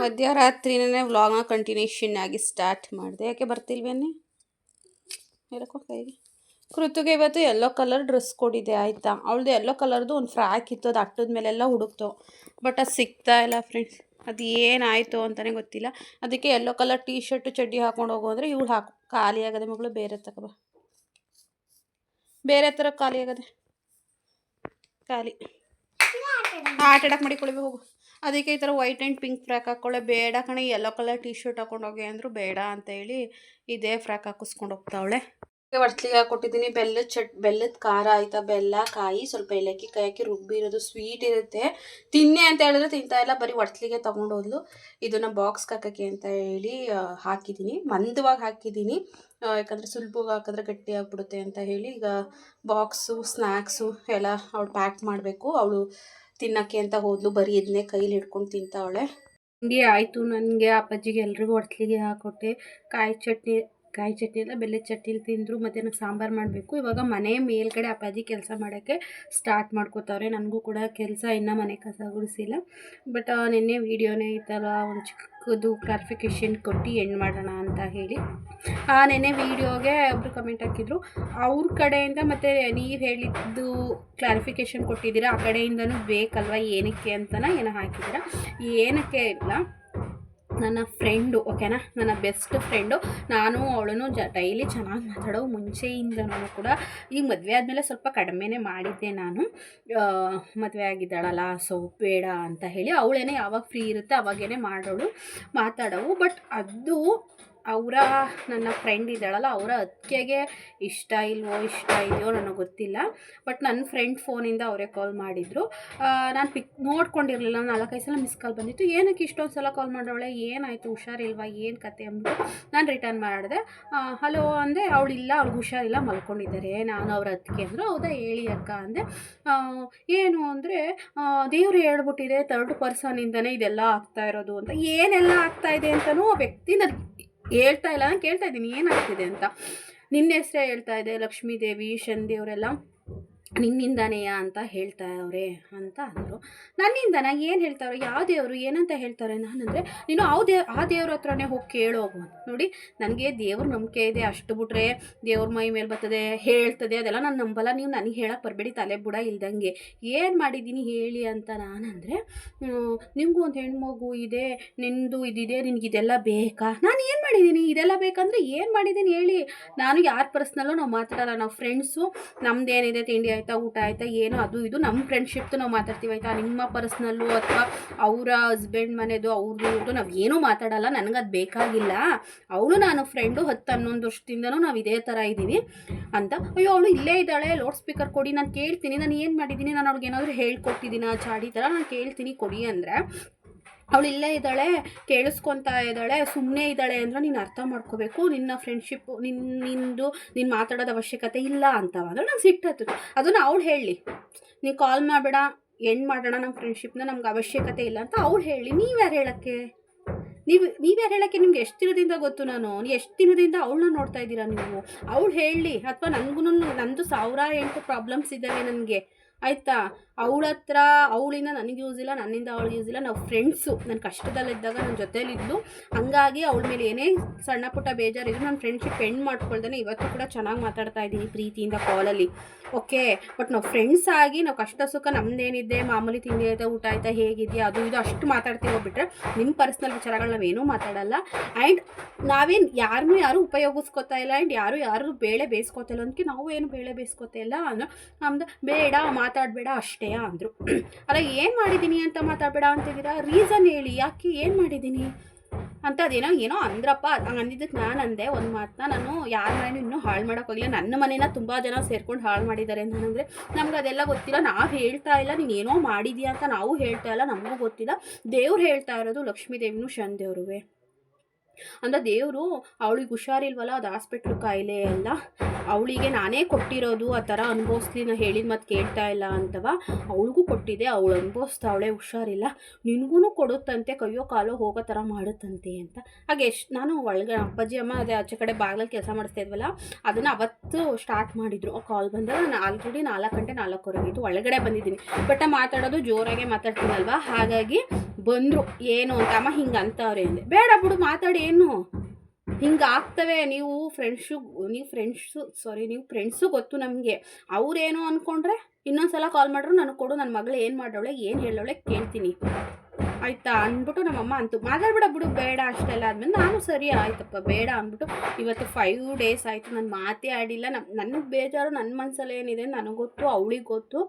ಮಧ್ಯರಾತ್ರಿನೇ ವ್ಲಾಗ್ನ ಕಂಟಿನ್ಯೂಷನ್ ಆಗಿ ಸ್ಟಾರ್ಟ್ ಮಾಡಿದೆ. ಯಾಕೆ ಬರ್ತಿಲ್ವೇನೆ ಹೇಳಕ್ಕೋ ಕೈಗೆ ಕೃತುಗೆ ಇವತ್ತು ಎಲ್ಲೋ ಕಲರ್ ಡ್ರೆಸ್ ಕೊಡಿದೆ, ಆಯಿತಾ? ಅವಳದು ಎಲ್ಲೋ ಕಲರ್ದು ಒಂದು ಫ್ರಾಕ್ ಇತ್ತು, ಅದು ಅಟ್ಟದ ಮೇಲೆಲ್ಲ ಹುಡುಕ್ತು. ಬಟ್ ಅದು ಸಿಗ್ತಾ ಇಲ್ಲ ಫ್ರೆಂಡ್ಸ್ ಅದು ಏನಾಯಿತು ಅಂತಲೇ ಗೊತ್ತಿಲ್ಲ. ಅದಕ್ಕೆ ಎಲ್ಲೋ ಕಲರ್ ಟೀ ಶರ್ಟು ಚಡ್ಡಿ ಹಾಕೊಂಡು ಹೋಗು ಅಂದರೆ ಇವಳು ಹಾಕು. ಖಾಲಿ ಆಗದೆ ಮಗಳು ಬೇರೆ ತಗೋಬ ಬೇರೆ ಥರ ಖಾಲಿ ಆಗದೆ. ಖಾಲಿ. ಆಟ ಮಾಡಿ ಮಾಡಿಕೊಳ್ಳಿ ಹೋಗು. ಅದಕ್ಕೆ ಈ ಥರ ವೈಟ್ ಆ್ಯಂಡ್ ಪಿಂಕ್ ಫ್ರಾಕ್ ಹಾಕ್ಕೊಳ್ಳೆ ಬೇಡ ಕಣೆ ಯೆಲ್ಲೋ ಕಲರ್ ಟೀ ಶರ್ಟ್ ಹಾಕೊಂಡೋಗಿ ಅಂದರು ಬೇಡ ಅಂತ ಹೇಳಿ ಇದೇ ಫ್ರಾಕ್ ಹಾಕಿಸ್ಕೊಂಡು ಹೋಗ್ತಾವಳೆ. ಒಡ್ಸ್ಲಿಗೆ ಹಾಕೊಟ್ಟಿದ್ದೀನಿ, ಬೆಲ್ಲದ ಚಟ್, ಬೆಲ್ಲದ ಖಾರ ಆಯಿತಾ, ಬೆಲ್ಲ, ಕಾಯಿ, ಸ್ವಲ್ಪ ಏಲಕ್ಕಿ ಕಾಯಿ ಹಾಕಿ ರುಬ್ಬಿರೋದು ಸ್ವೀಟ್ ಇರುತ್ತೆ. ತಿನ್ನೆ ಅಂತ ಹೇಳಿದ್ರೆ ತಿಂತಾ ಇಲ್ಲ, ಬರೀ ಒಡ್ಸ್ಲಿಗೆ ತೊಗೊಂಡೋದ್ಲು ಇದನ್ನು ಬಾಕ್ಸ್ಗೆ ಹಾಕೋಕ್ಕೆ ಅಂತ ಹೇಳಿ ಹಾಕಿದ್ದೀನಿ. ಮಂದವಾಗಿ ಹಾಕಿದ್ದೀನಿ. ಯಾಕಂದರೆ ಸುಲಭವಾಗಿ ಹಾಕಿದ್ರೆ ಗಟ್ಟಿ ಆಗಿಬಿಡುತ್ತೆ ಅಂತ ಹೇಳಿ ಈಗ ಬಾಕ್ಸು ಸ್ನ್ಯಾಕ್ಸು ಎಲ್ಲ ಅವಳು ಪ್ಯಾಕ್ ಮಾಡಬೇಕು. ಅವಳು ತಿನ್ನೋಕ್ಕೆ ಅಂತ ಹೋದ್ಲು, ಬರೀ ಇದನ್ನೇ ಕೈಲಿ ಹಿಡ್ಕೊಂಡು ತಿಂತಾವಳೆ. ಹಂಗೆ ಆಯಿತು, ನನಗೆ ಅಪ್ಪಾಜಿಗೆ ಎಲ್ರಿಗೂ ಹೊಟ್ಲಿಗೆ ಹಾಕೊಟ್ಟೆ. ಕಾಯಿ ಚಟ್ನಿ ಕಾಯಿ ಚಟ್ನಿ ಬೆಲ್ಲ ಬೆಲ್ಲದ ಚಟ್ನಿಲಿ ತಿಂದರು ನಾನು ಸಾಂಬಾರು ಮಾಡಬೇಕು. ಇವಾಗ ಮನೆ ಮೇಲ್ಗಡೆ ಅಪ್ಪಾಜಿ ಕೆಲಸ ಮಾಡೋಕ್ಕೆ ಸ್ಟಾರ್ಟ್ ಮಾಡ್ಕೋತಾವ್ರೆ. ನನಗೂ ಕೂಡ ಕೆಲಸ ಇನ್ನೂ ಮನೆ ಕಸ ಗುಡಿಸಿಲ್ಲ. ಬಟ್ ನಿನ್ನೆ ವೀಡಿಯೋನೇ ಈ ಥರ ಒಂದು ಚಿಕ್ಕದು ಕ್ಲಾರಿಫಿಕೇಶನ್ ಕೊಟ್ಟು ಎಂಡ್ ಮಾಡೋಣ ಅಂತ ಹೇಳಿ. ಆ, ನೆನ್ನೆ ವೀಡಿಯೋಗೆ ಒಬ್ಬರು ಕಮೆಂಟ್ ಹಾಕಿದ್ರು. ಅವ್ರ ಕಡೆಯಿಂದ ಮತ್ತು ನೀವು ಹೇಳಿದ್ದು ಕ್ಲಾರಿಫಿಕೇಷನ್ ಕೊಟ್ಟಿದ್ದೀರಾ? ಆ ಕಡೆಯಿಂದನೂ ಬೇಕಲ್ವ? ಏನಕ್ಕೆ ಅಂತನ ಏನೋ ಹಾಕಿದ್ದೀರಾ? ಏನಕ್ಕೆ ಇಲ್ಲ. ನನ್ನ ಫ್ರೆಂಡು ಓಕೆನಾ ನನ್ನ ಬೆಸ್ಟ್ ಫ್ರೆಂಡು ನಾನು ಅವಳನ್ನು ಜ ಡೈಲಿ ಚೆನ್ನಾಗಿ ಮಾತಾಡೋ ಮುಂಚೆಯಿಂದನೂ ಕೂಡ ಈಗ ಮದುವೆ ಆದಮೇಲೆ ಸ್ವಲ್ಪ ಕಡಿಮೆನೇ ಮಾಡಿದ್ದೆ ನಾನು. ಮದುವೆ ಆಗಿದ್ದಾಳಲ್ಲ ಸೊ ಬೇಡ ಅಂತ ಹೇಳಿ ಅವಳೇನೆ ಯಾವಾಗ ಫ್ರೀ ಇರುತ್ತೆ ಅವಾಗೇನೆ ಮಾಡೋಳು, ಮಾತಾಡೋವು ಬಟ್ ಅದು ಅವರ ನನ್ನ ಫ್ರೆಂಡ್ ಇದ್ದಾಳಲ್ಲ, ಅವರ ಅತ್ತಿಗೆಗೆ ಇಷ್ಟ ಇಲ್ವೋ, ಇಷ್ಟ ಇದೆಯೋ ನನಗೆ ಗೊತ್ತಿಲ್ಲ. ಬಟ್ ನನ್ನ ಫ್ರೆಂಡ್ ಫೋನಿಂದ ಅವರೇ ಕಾಲ್ ಮಾಡಿದರು. ನಾನು ಪಿಕ್ ನೋಡ್ಕೊಂಡಿರಲಿಲ್ಲ ನಾಲ್ಕೈದು ಸಲ ಮಿಸ್ ಕಾಲ್ ಬಂದಿತ್ತು. ಏನಕ್ಕೆ ಇಷ್ಟೊಂದು ಸಲ ಕಾಲ್ ಮಾಡೋಳೆ ಏನಾಯಿತು, ಹುಷಾರಿಲ್ವಾ, ಏನು ಕತೆ ಅಂದ್ಬಿಟ್ಟು ನಾನು ರಿಟರ್ನ್ ಮಾಡಿದೆ. ಹಲೋ ಅಂದೆ ಇಲ್ಲ ಅವ್ಳಿಗೆ ಹುಷಾರಿಲ್ಲ, ಮಲ್ಕೊಂಡಿದ್ದಾರೆ, ನಾನು ಅವ್ರ ಅತ್ತಿಗೆ ಅಂದರು. ಹೌದಾ, ಹೇಳಿ ಅಕ್ಕ ಅಂದೆ. ಏನು ಅಂದರೆ ದೇವರು ಹೇಳ್ಬಿಟ್ಟಿದೆ ತರ್ಡ್ ಪರ್ಸನಿಂದನೇ ಇದೆಲ್ಲ ಆಗ್ತಾ ಇರೋದು ಅಂತ, ಏನೆಲ್ಲ ಆಗ್ತಾ ಇದೆ ಅಂತಲೂ ಆ ವ್ಯಕ್ತಿ ನನಗೆ ಹೇಳ್ತಾ ಇಲ್ಲ. ಕೇಳ್ತಾ ಇದ್ದೀನಿ ಏನಾಗ್ತಿದೆ ಅಂತ. ನಿನ್ನ ಹೆಸರೇ ಹೇಳ್ತಾ ಇದೆ ಲಕ್ಷ್ಮೀ ದೇವಿ ಶಂದಿ ಅವರೆಲ್ಲ. ನಿನ್ನಿಂದಾನೆಯಾ ಅಂತ ಹೇಳ್ತಾವ್ರೆ ಅಂತ ಅಂದರು. ನನ್ನಿಂದನ? ಏನು ಹೇಳ್ತಾವ್ರೆ? ಯಾವ ದೇವರು ಏನಂತ ಹೇಳ್ತಾರೆ ನಾನಂದರೆ, ನೀನು ಆ ದೇವ್ ಆ ದೇವ್ರ ಹತ್ರನೇ ಹೋಗಿ ಕೇಳೋಗು ನೋಡಿ, ನನಗೆ ದೇವ್ರ ನಂಬಿಕೆ ಇದೆ, ಅಷ್ಟು ಬಿಟ್ರೆ ದೇವ್ರ ಮೈ ಮೇಲೆ ಬರ್ತದೆ, ಹೇಳ್ತದೆ, ಅದೆಲ್ಲ ನಾನು ನಂಬಲ್ಲ. ನೀವು ನನಗೆ ಹೇಳಕ್ಕೆ ಬರಬೇಡಿ, ತಲೆ ಬುಡ ಇಲ್ದಂಗೆ. ಏನು ಮಾಡಿದ್ದೀನಿ ಹೇಳಿ ಅಂತ ನಾನಂದರೆ ನಿಮಗೂ ಒಂದು ಹೆಣ್ಮಗು ಇದೆ, ನಿಂದು ಇದಿದೆ, ನಿನಗೆ ಇದೆಲ್ಲ ಬೇಕಾ? ನಾನು ಏನು ಮಾಡಿದ್ದೀನಿ ಇದೆಲ್ಲ ಬೇಕಂದ್ರೆ ಏನು ಮಾಡಿದ್ದೀನಿ ಹೇಳಿ. ನಾನು ಯಾರ ಪರ್ಸ್ನಲ್ಲೂ ನಾವು ಮಾತಾಡಲ್ಲ. ನಾವು ಫ್ರೆಂಡ್ಸು ನಮ್ದೇನಿದೆ ತಿಂಡಿ ಆಯಿತಾ, ಊಟ ಆಯ್ತಾ, ಏನು ಅದು ಇದು. ನಮ್ಮ ಫ್ರೆಂಡ್ಶಿಪ್ದು ನಾವು ಮಾತಾಡ್ತೀವಿ ಆಯ್ತಾ. ನಿಮ್ಮ ಪರ್ಸ್ನಲ್ಲು ಅಥವಾ ಅವರ ಹಸ್ಬೆಂಡ್ ಮನೆದು, ಅವ್ರದ್ದು ಇವ್ರದ್ದು ನಾವು ಏನೂ ಮಾತಾಡಲ್ಲ. ನನಗದು ಬೇಕಾಗಿಲ್ಲ. ಅವಳು ನಾನು ಫ್ರೆಂಡು ಹತ್ತು ಹನ್ನೊಂದು ವರ್ಷದಿಂದನೂ ನಾವು ಇದೇ ಥರ ಇದ್ದೀವಿ ಅಂತ. ಅಯ್ಯೋ, ಅವಳು ಇಲ್ಲೇ ಇದ್ದಾಳೆ. ಲೌಡ್ ಸ್ಪೀಕರ್ ಕೊಡಿ. ನಾನು ಕೇಳ್ತೀನಿ. ನಾನು ಏನು ಮಾಡಿದ್ದೀನಿ? ನಾನು ಅವ್ಳಿಗೆ ಏನಾದರೂ ಹೇಳ್ಕೊಟ್ಟಿದ್ದೀನ? ಚಾಡಿ ಥರ ನಾನು ಕೇಳ್ತೀನಿ. ಕೊಡಿ ಅಂದರೆ ಅವಳು ಇಲ್ಲೇ ಇದ್ದಾಳೆ, ಕೇಳಿಸ್ಕೊತಾ ಇದ್ದಾಳೆ ಸುಮ್ಮನೆ ಇದ್ದಾಳೆ ಅಂದ್ರೆ ನೀನು ಅರ್ಥ ಮಾಡ್ಕೋಬೇಕು. ನಿನ್ನ ಫ್ರೆಂಡ್ಶಿಪ್ ನಿನ್ನ ನಿಂದು, ನೀನು ಮಾತಾಡೋದು ಅವಶ್ಯಕತೆ ಇಲ್ಲ ಅಂತವ ಅಂದ್ರೆ ನಂಗೆ ಸಿಟ್ಟತ್ತು ಅದನ್ನು ಅವಳು ಹೇಳಿ. ನೀನು ಕಾಲ್ ಮಾಡಬೇಡ ಎಂಡ್ ಮಾಡೋಣ ನಮ್ಮ ಫ್ರೆಂಡ್ಶಿಪ್ನ ನಮ್ಗೆ ಅವಶ್ಯಕತೆ ಇಲ್ಲ ಅಂತ ಅವಳು ಹೇಳಿ. ನೀವು ಯಾರು ಹೇಳೋಕ್ಕೆ? ನೀವು ನೀವ್ಯಾರು ಹೇಳೋಕ್ಕೆ? ನಿಮ್ಗೆ ಎಷ್ಟು ದಿನದಿಂದ ಗೊತ್ತು ನಾನು? ಎಷ್ಟು ದಿನದಿಂದ ಅವಳನ್ನ ನೋಡ್ತಾ ಇದ್ದೀರಾ ನೀವು? ಅವಳು ಹೇಳಿ. ಅಥವಾ ನನಗೂ ನಂದು ಸಾವಿರ ಎಂಟು ಪ್ರಾಬ್ಲಮ್ಸ್ ಇದ್ದಾವೆ ನನಗೆ. ಆಯಿತಾ? ಅವಳ ಹತ್ರ, ಅವಳಿಂದ ನನಗೆ ಯೂಸ್ ಇಲ್ಲ, ನನ್ನಿಂದ ಅವಳಿಗೆ ಯೂಸ್ ಇಲ್ಲ. ನಾವು ಫ್ರೆಂಡ್ಸು ನಾನು ಕಷ್ಟದಲ್ಲಿದ್ದಾಗ ನನ್ನ ಜೊತೇಲಿದ್ಲು. ಹಂಗಾಗಿ ಅವಳ ಮೇಲೆ ಏನೇ ಸಣ್ಣ ಪುಟ್ಟ ಬೇಜಾರಿದ್ರು ನಾನು ಫ್ರೆಂಡ್ಶಿಪ್ ಎಂಡ್ ಮಾಡ್ಕೊಳ್ದೇನೆ ಇವತ್ತು ಕೂಡ ಚೆನ್ನಾಗಿ ಮಾತಾಡ್ತಾ ಇದ್ದೀನಿ ಪ್ರೀತಿಯಿಂದ ಕಾಲಲ್ಲಿ ಓಕೆ ಬಟ್ ನಾವು ಫ್ರೆಂಡ್ಸ್ ಆಗಿ, ನಾವು ಕಷ್ಟ ಸುಖ ನಮ್ದೇನಿದೆ, ಮಾಮೂಲಿ ತಿಂಡಿ ಆಯ್ತಾ, ಊಟ ಆಯ್ತಾ, ಹೇಗಿದೆಯಾ, ಅದು ಇದು ಅಷ್ಟು ಮಾತಾಡ್ತೀವಿ ಹೋಗ್ಬಿಟ್ರೆ ನಿಮ್ಮ ಪರ್ಸ್ನಲ್ ವಿಚಾರಗಳು ನಾವೇನೂ ಮಾತಾಡಲ್ಲ. ಆ್ಯಂಡ್ ನಾವೇನು ಯಾರನ್ನೂ ಯಾರೂ ಉಪಯೋಗಿಸ್ಕೊತಾ ಇಲ್ಲ ಆ್ಯಂಡ್ ಯಾರು ಯಾರು ಬೇಳೆ ಬೇಯಿಸ್ಕೊತಾ ಇಲ್ಲ. ಅದಕ್ಕೆ ನಾವು ಏನು ಬೇಳೆ ಬೇಯಿಸ್ಕೊತಾ ಇಲ್ಲ? ಅನ್ನೋ ನಮ್ದು ಬೇಡ, ಮಾತಾಡಬೇಡ ಅಷ್ಟೇ. ಅಂದರು. ಅಲ್ಲ, ಏನು ಮಾಡಿದ್ದೀನಿ ಅಂತ ಮಾತಾಡಬೇಡ ಅಂತಿದ್ದೀರಾ ರೀಸನ್ ಹೇಳಿ, ಯಾಕೆ ಏನು ಮಾಡಿದ್ದೀನಿ ಅಂತ ಅದೇನೋ ಏನೋ ಅಂದ್ರಪ್ಪ ಅಂದಿದ್ದಕ್ಕೆ ನಾನು ಅಂದೆ. ಒಂದು ಮಾತನ್ನ ನಾನು ಯಾರ ಮನೇನೂ ಇನ್ನೂ ಹಾಳು ಮಾಡೋಕ್ಕೋಗಿಲ್ಲ ನನ್ನ ಮನೇನ ತುಂಬ ಜನ ಸೇರ್ಕೊಂಡು ಹಾಳು ಮಾಡಿದ್ದಾರೆ ಅಂತಂದರೆ ನಮ್ಗೆ ಅದೆಲ್ಲ ಗೊತ್ತಿಲ್ಲ. ನಾವು ಹೇಳ್ತಾ ಇಲ್ಲ. ನೀನು ಏನೋ ಮಾಡಿದ್ಯಾ ಅಂತ ನಾವು ಹೇಳ್ತಾ ಇಲ್ಲ. ನಮಗೂ ಗೊತ್ತಿಲ್ಲ. ದೇವ್ರು ಹೇಳ್ತಾ ಇರೋದು ಲಕ್ಷ್ಮೀ ದೇವಿನೂ ಶನ್ ದೇವ್ರುವೆ ಅಂದರೆ ದೇವರು, ಅವಳಿಗೆ ಹುಷಾರಿಲ್ವಲ್ಲ, ಅದು ಹಾಸ್ಪಿಟ್ಲ್ ಕಾಯಿಲೆ ಅಲ್ಲ ಅವಳಿಗೆ ನಾನೇ ಕೊಟ್ಟಿರೋದು, ಆ ಥರ ಅನುಭವಿಸ್ಲಿ ನಾನು ಹೇಳಿದ ಮತ್ತು ಕೇಳ್ತಾ ಇಲ್ಲ ಅಂತವ? ಅವಳಿಗೂ ಕೊಟ್ಟಿದೆ ಅವಳು ಅನುಭವಿಸ್ತಾವಳೆ ಹುಷಾರಿಲ್ಲ. ನಿನಗೂ ಕೊಡುತ್ತಂತೆ, ಕೈಯೋ ಕಾಲೋ ಹೋಗೋ ಥರ ಮಾಡುತ್ತಂತೆ ಅಂತ. ಹಾಗೆ ಎಷ್ಟು, ನಾನು ಒಳಗೆ ಅಪ್ಪಾಜಿ, ಅಮ್ಮ ಅದೇ ಆಚೆ ಕಡೆ ಬಾಗ್ಲಲ್ಲಿ ಕೆಲಸ ಮಾಡಿಸ್ತಾ ಇದ್ವಲ್ಲ, ಅದನ್ನು ಅವತ್ತು ಸ್ಟಾರ್ಟ್ ಮಾಡಿದರು. ಕಾಲ್ ಬಂದಾಗ ನಾನು ಆಲ್ರೆಡಿ ನಾಲ್ಕು ಗಂಟೆ ನಾಲ್ಕುವರೆಗಿತ್ತು ಒಳಗಡೆ ಬಂದಿದ್ದೀನಿ. ಬಟ್ ಮಾತಾಡೋದು ಜೋರಾಗೆ ಮಾತಾಡ್ತೀನಲ್ವಾ? ಹಾಗಾಗಿ ಬಂದರು. ಏನು ಅಂತ, ಅಮ್ಮ ಹಿಂಗೆ ಅಂತವ್ರೆ ಅಂದೆ. ಬೇಡ ಬಿಡು, ಮಾತಾಡಿ ಏನು? ಹಿಂಗೆ ಆಗ್ತವೆ ನೀವು ಫ್ರೆಂಡ್ಸು ನೀವು ಫ್ರೆಂಡ್ಸು ಸಾರಿ ನೀವು ಫ್ರೆಂಡ್ಸು ಗೊತ್ತು ನಮಗೆ. ಅವ್ರೇನು ಅಂದ್ಕೊಂಡ್ರೆ ಇನ್ನೊಂದು ಸಲ ಕಾಲ್ ಮಾಡ್ರು, ನನಗೆ ಕೊಡು ನನ್ನ ಮಗಳು ಏನು ಮಾಡೋಳೆ ಏನು ಹೇಳೋಳೆ ಕೇಳ್ತೀನಿ. ಆಯಿತಾ ಅಂದ್ಬಿಟ್ಟು ನಮ್ಮಮ್ಮ ಅಂತು ಮಾತಾಡ್ಬಿಡ ಬಿಡು ಬೇಡ ಅಷ್ಟೆಲ್ಲ ಆದ್ಮೇಲೆ ನಾನು ಸರಿ ಆಯ್ತಪ್ಪ, ಬೇಡ ಅಂದ್ಬಿಟ್ಟು ಇವತ್ತು ಫೈವ್ ಡೇಸ್ ಆಯಿತು, ನಾನು ಮಾತೇ ಆಡಿಲ್ಲ. ನಮ್ಮ ನನಗೆ ಬೇಜಾರು ನನ್ನ ಮನಸ್ಸಲ್ಲಿ ಏನಿದೆ ನನಗೆ ಗೊತ್ತು, ಅವಳಿಗೆ ಗೊತ್ತು.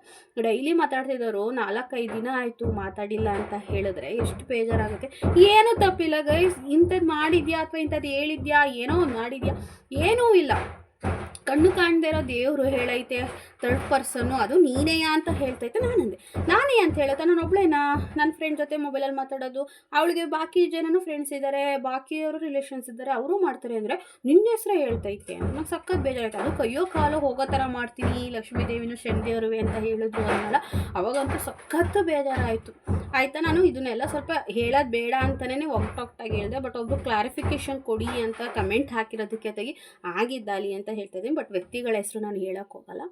ಡೈಲಿ ಮಾತಾಡ್ತಿದ್ದವರು ನಾಲ್ಕೈದು ದಿನ ಆಯಿತು ಮಾತಾಡಿಲ್ಲ ಅಂತ ಹೇಳಿದ್ರೆ ಎಷ್ಟು ಬೇಜಾರಾಗುತ್ತೆ. ಏನೂ ತಪ್ಪಿಲ್ಲ ಗೈಸ್ ಇಂಥದ್ದು ಮಾಡಿದ್ಯಾ ಅಥವಾ ಇಂಥದ್ದು ಹೇಳಿದ್ಯಾ, ಏನೋ ಒಂದು ಮಾಡಿದ್ಯಾ, ಏನೂ ಇಲ್ಲ. ಕಣ್ಣು ಕಾಣದೇ ಇರೋ ದೇವರು ಹೇಳೈತೆ ಥರ್ಡ್ ಪರ್ಸನ್ನು ಅದು ನೀನೇಯಾ ಅಂತ ಹೇಳ್ತೈತೆ ನಾನಂದೆ. ನಾನೇ ಅಂತ ಹೇಳುತ್ತೆ, ನಾನು ಒಬ್ಳೇನಾ? ನನ್ನ ಫ್ರೆಂಡ್ ಜೊತೆ ಮೊಬೈಲಲ್ಲಿ ಮಾತಾಡೋದು. ಅವಳಿಗೆ ಬಾಕಿ ಜನನೂ ಫ್ರೆಂಡ್ಸ್ ಇದ್ದಾರೆ ಬಾಕಿಯವರು ರಿಲೇಷನ್ಸ್ ಇದ್ದಾರೆ ಅವರು ಮಾಡ್ತಾರೆ ಅಂದರೆ ನಿನ್ನ ಹೆಸರೇ ಹೇಳ್ತೈತೆ ನಂಗೆ ಸಖತ್ ಬೇಜಾರಾಯ್ತು. ಅದು ಕೈಯೋ ಕಾಲು ಹೋಗೋ ಥರ ಮಾಡ್ತೀನಿ, ಲಕ್ಷ್ಮೀ ದೇವಿನೂ ಶನಿದೇವರುವೆ ಅಂತ ಹೇಳಿದ್ರು ಅನ್ನಲ್ಲ. ಅವಾಗಂತೂ ಸಖತ್ ಬೇಜಾರಾಯಿತು. ಆಯಿತಾ, ನಾನು ಇದನ್ನೆಲ್ಲ ಸ್ವಲ್ಪ ಹೇಳೋದು ಬೇಡ ಅಂತಲೇ ಒಗ್ಟಾಗ್ಟಾಗಿ ಹೇಳಿದೆ ಬಟ್ ಒಬ್ಬರು ಕ್ಲಾರಿಫಿಕೇಶನ್ ಕೊಡಿ ಅಂತ ಕಮೆಂಟ್ ಹಾಕಿರೋದಕ್ಕೆ ತೆಗಿ, ಆಗಿದ್ದಾಲಿ ಅಂತ ಹೇಳ್ತಾ ಇದ್ದೀನಿ ಬಟ್ ವ್ಯಕ್ತಿಗಳ ಹೆಸರು ನಾನು ಹೇಳೋಕ್ಕೆ ಹೋಗಲ್ಲ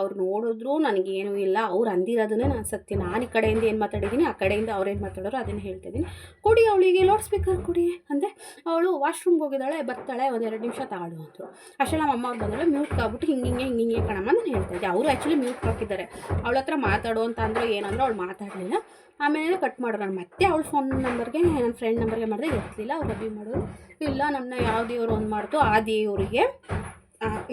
ಅವ್ರು ನೋಡಿದ್ರು ನನಗೇನೂ ಇಲ್ಲ. ಅವ್ರು ಅಂದಿರೋದನ್ನೇ ನಾನು ಸತ್ಯ. ನಾನು ಈ ಕಡೆಯಿಂದ ಏನು ಮಾತಾಡಿದ್ದೀನಿ, ಆ ಕಡೆಯಿಂದ ಅವ್ರೇನು ಮಾತಾಡೋರು ಅದನ್ನು ಹೇಳ್ತಾ ಇದ್ದೀನಿ. ಕೊಡಿ ಅವಳಿಗೆ, ಲೌಡ್ ಸ್ಪೀಕರ್ ಕೊಡಿ ಅಂದರೆ ಅವಳು ವಾಶ್ರೂಮ್ಗೆ ಹೋಗಿದ್ದಾಳೆ, ಬರ್ತಾಳೆ ಒಂದೆರಡು ನಿಮಿಷ ತಾಳು ಅಂದರು. ಅಷ್ಟೇ ನಮ್ಮ ಅಮ್ಮ ಅವ್ರು ಬಂದಳೆ ಮ್ಯೂಟ್ ಆಗ್ಬಿಟ್ಟು ಹಿಂಗೆ ಹಿಂಗೆ ಹಿಂಗೆ ಹಿಂಗೆ ಕಣಮ್ಮ ನಾನು ಹೇಳ್ತಾ ಇದ್ದೆ. ಅವರು ಆ್ಯಕ್ಚುಲಿ ಮ್ಯೂಟ್ ಹಾಕಿದ್ದಾರೆ. ಅವಳ ಹತ್ರ ಮಾತಾಡು ಅಂದ್ರೆ ಏನಂದ್ರೆ ಅವಳು ಮಾತಾಡಲಿಲ್ಲ. ಆಮೇಲೆ ಕಟ್ ಮಾಡೋರು. ಮತ್ತೆ ಅವಳ ಫೋನ್ ನಂಬರ್ಗೆ ನನ್ನ ಫ್ರೆಂಡ್ ನಂಬರ್ಗೆ ಮಾಡಿದೆ ಎತ್ತಲಿಲ್ಲ ಅವ್ರು ಅಭಿ ಮಾಡೋರು. ಇಲ್ಲ ನಮ್ಮನ್ನ ಯಾವ ದೇವರು ಒಂದು ಮಾಡ್ತು, ಆ ದೇವರಿಗೆ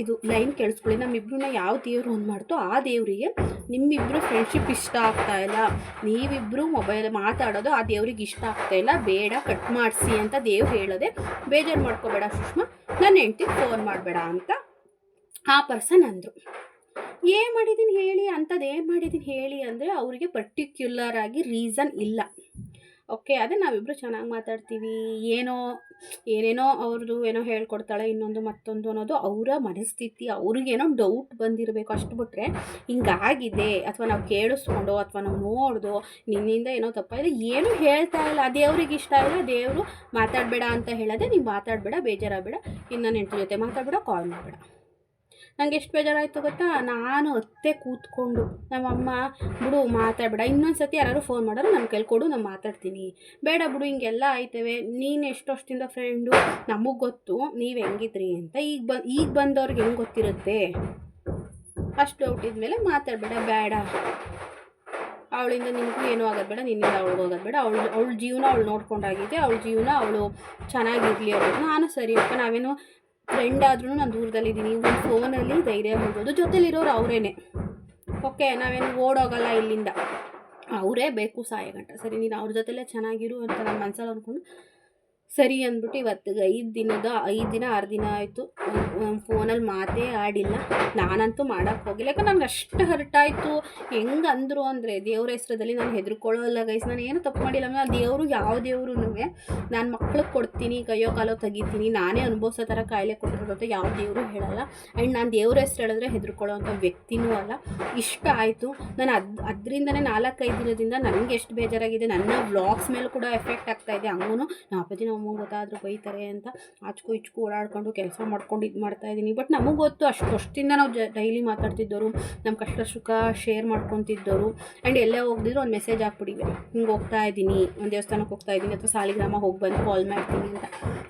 ಇದು ಲೈನ್ ಕೇಳಿಸ್ಕೊಳ್ಳಿ. ನಮ್ಮಿಬ್ಬರನ್ನ ಯಾವ ದೇವರು ಒಂದು ಮಾಡ್ತೋ ಆ ದೇವರಿಗೆ ನಿಮ್ಮಿಬ್ಬರು ಫ್ರೆಂಡ್ಶಿಪ್ ಇಷ್ಟ ಆಗ್ತಾ ಇಲ್ಲ. ನೀವಿಬ್ಬರು ಮೊಬೈಲ್ ಮಾತಾಡೋದು ಆ ದೇವ್ರಿಗೆ ಇಷ್ಟ ಆಗ್ತಾ ಇಲ್ಲ. ಬೇಡ ಕಟ್ ಮಾಡಿಸಿ ಅಂತ ದೇವ್ರು ಹೇಳೋದೆ ಬೇಜಾರು ಮಾಡ್ಕೋಬೇಡ ಸುಷ್ಮಾ. ನನ್ನ ಹೆಂಡ್ತಿ ಫೋನ್ ಮಾಡಬೇಡ ಅಂತ ಆ ಪರ್ಸನ್ ಅಂದರು. ಏನು ಮಾಡಿದ್ದೀನಿ ಹೇಳಿ? ಅಂಥದ್ದು ಏನು ಮಾಡಿದ್ದೀನಿ ಹೇಳಿ ಅಂದರೆ ಅವರಿಗೆ ಪರ್ಟಿಕ್ಯುಲರ್ ಆಗಿ ರೀಸನ್ ಇಲ್ಲ. ಓಕೆ ಅದೇ ನಾವಿಬ್ಬರು ಚೆನ್ನಾಗಿ ಮಾತಾಡ್ತೀವಿ. ಏನೋ ಏನೇನೋ ಅವ್ರದ್ದು ಏನೋ ಹೇಳ್ಕೊಡ್ತಾಳೆ, ಇನ್ನೊಂದು ಮತ್ತೊಂದು ಅನ್ನೋದು ಅವರ ಮನಸ್ಥಿತಿ. ಅವ್ರಿಗೇನೋ ಡೌಟ್ ಬಂದಿರಬೇಕು ಅಷ್ಟು ಬಿಟ್ಟರೆ ಹಿಂಗಾಗಿದೆ. ಅಥವಾ ನಾವು ಕೇಳಿಸ್ಕೊಂಡು, ಅಥವಾ ನಾವು ನೋಡ್ದು, ನಿನ್ನಿಂದ ಏನೋ ತಪ್ಪಾಯಿದೆ ಏನೂ ಹೇಳ್ತಾ ಇಲ್ಲ. ದೇವ್ರಿಗೆ ಇಷ್ಟ ಇಲ್ಲ. ದೇವರು ಮಾತಾಡಬೇಡ ಅಂತ ಹೇಳೋದೆ ನೀವು ಮಾತಾಡಬೇಡ, ಬೇಜಾರಾಗಬೇಡ. ಇನ್ನು ಹೆಂಡತಿ ಜೊತೆ ಮಾತಾಡಬೇಡ ಕಾಲ್ ಮಾಡಬೇಡ. ನಂಗೆ ಎಷ್ಟು ಬೇಜಾರಾಯಿತು ಗೊತ್ತಾ? ನಾನು ಅತ್ತೆ ಕೂತ್ಕೊಂಡು. ನಮ್ಮಮ್ಮ, ಬಿಡು, ಮಾತಾಡಬೇಡ. ಇನ್ನೊಂದು ಸತಿ ಯಾರು ಫೋನ್ ಮಾಡೋರು ನಾನು ಕೇಳ್ಕೊಡು ನಾನು ಮಾತಾಡ್ತೀನಿ. ಬೇಡ ಬಿಡು, ಹಿಂಗೆಲ್ಲ ಆಯ್ತವೆ. ನೀನು ಎಷ್ಟು ವರ್ಷದಿಂದ ಫ್ರೆಂಡು ನಮಗೆ ಗೊತ್ತು. ನೀವು ಹೆಂಗಿದ್ರಿ ಅಂತ. ಈಗ ಬ, ಈಗ ಬಂದವ್ರಿಗೆ ಹೆಂಗೆ ಗೊತ್ತಿರುತ್ತೆ? ಅಷ್ಟು ಡೌಟ್ ಇದ್ಮೇಲೆ ಮಾತಾಡಬೇಡ, ಬೇಡ. ಅವಳಿಂದ ನಿನಗೂ ಏನೂ ಆಗೋದು ಬೇಡ. ನಿನ್ನಿಂದ ಅವಳಿಗೆ ಹೋಗೋದು ಬೇಡ. ಅವಳು, ಅವಳ ಜೀವನ ಅವಳು ನೋಡ್ಕೊಂಡಾಗಿದೆ. ಅವಳ ಜೀವನ ಅವಳು ಚೆನ್ನಾಗಿರಲಿ ಅವಳು ನಾನು ಸರಿ. ಅಪ್ಪ, ನಾವೇನು ಫ್ರೆಂಡ್ ಆದ್ರೂ ನಾನು ದೂರದಲ್ಲಿದ್ದೀನಿ. ಒಂದು ಫೋನಲ್ಲಿ ಧೈರ್ಯ ಹೇಳ್ಬೋದು. ಜೊತೆಲಿರೋರು ಅವರೇನೆ. ಓಕೆ ನಾವೇನು ಓಡೋಗಲ್ಲ ಇಲ್ಲಿಂದ. ಅವರೇ ಬೇಕು ಸಾಯಗಂಟ. ಸರಿ, ನೀನು ಅವ್ರ ಜೊತೆಲೇ ಚೆನ್ನಾಗಿರು ಅಂತ ನನ್ನ ಮನ್ಸಲ್ಲಿ ಅಂದ್ಕೊಂಡು ಸರಿ ಅಂದ್ಬಿಟ್ಟು ಇವತ್ತು ಐದು ದಿನದ, ಐದು ದಿನ, ಆರು ದಿನ ಆಯಿತು. ಫೋನಲ್ಲಿ ಮಾತೇ ಆಡಿಲ್ಲ. ನಾನಂತೂ ಮಾಡೋಕ್ಕೆ ಹೋಗಿಲ್ಲ. ಯಾಕಂದ್ರೆ ನನಗೆ ಅಷ್ಟು ಹರ್ಟ್ ಆಯಿತು ಹೆಂಗೆ ಅಂದರು ಅಂದರೆ, ದೇವ್ರ ಹೆಸ್ರದಲ್ಲಿ ನಾನು ಹೆದರ್ಕೊಳ್ಳೋಲ್ಲ ಗೈಸ್ ನಾನು ಏನು ತಪ್ಪು ಮಾಡಿಲ್ಲ. ಆ ದೇವರು ಯಾವ ದೇವ್ರೂ ನಾನು ಮಕ್ಳಿಗೆ ಕೊಡ್ತೀನಿ, ಕೈಯೋ ಕಾಲೋ ತೆಗಿತೀನಿ. ನಾನೇ ಅನುಭವಿಸೋ ಥರ ಕಾಯಿಲೆ ಕೊಟ್ಟಿರೋದು ಅಂತ ಯಾವ ದೇವರು ಹೇಳಲ್ಲ. ಆ್ಯಂಡ್ ನಾನು ದೇವ್ರ ಹೆಸ್ರು ಹೇಳಿದ್ರೆ ಹೆದರ್ಕೊಳ್ಳೋ ವ್ಯಕ್ತಿನೂ ಅಲ್ಲ. ಇಷ್ಟ ಆಯಿತು. ನಾನು ಅದು, ಅದರಿಂದನೇ ನಾಲ್ಕೈದು ದಿನದಿಂದ ನನಗೆ ಎಷ್ಟು ಬೇಜಾರಾಗಿದೆ. ನನ್ನ ಬ್ಲಾಗ್ಸ್ ಮೇಲೆ ಕೂಡ ಎಫೆಕ್ಟ್ ಆಗ್ತಾಯಿದೆ ಹಂಗೂ ನಮ್ಮ ಅಪ್ಪಾಜಿ ಅಮ್ಮ ಗೊತ್ತಾದರೂ ಬೈತಾರೆ ಅಂತ ಆಚಕು ಇಚ್ಕು ಓಡಾಡ್ಕೊಂಡು ಕೆಲಸ ಮಾಡ್ಕೊಂಡು ಇದು ಮಾಡ್ತಾಯಿದ್ದೀನಿ ಬಟ್ ನಮಗೆ ಗೊತ್ತು ಅಷ್ಟು ಅಷ್ಟಿಂದ ನಾವು ಜ ಡೈಲಿ ಮಾತಾಡ್ತಿದ್ದವರು ನಮ್ಮ ಕಷ್ಟ ಸುಖ ಶೇರ್ ಮಾಡ್ಕೊತಿದ್ದವರು ಆ್ಯಂಡ್ ಎಲ್ಲೇ ಹೋಗಿದ್ರು ಒಂದು ಮೆಸೇಜ್ ಹಾಕ್ಬಿಡಿ. ಹಿಂಗೆ ಹೋಗ್ತಾ ಇದ್ದೀನಿ, ಒಂದು ದೇವಸ್ಥಾನಕ್ಕೆ ಹೋಗ್ತಾ ಇದ್ದೀನಿ ಅಥವಾ ಸಾಲಿಗ್ರಾಮ ಹೋಗಿ ಬಂದು ಕಾಲ್ ಮಾಡ್ತೀನಿ ಅಂತ.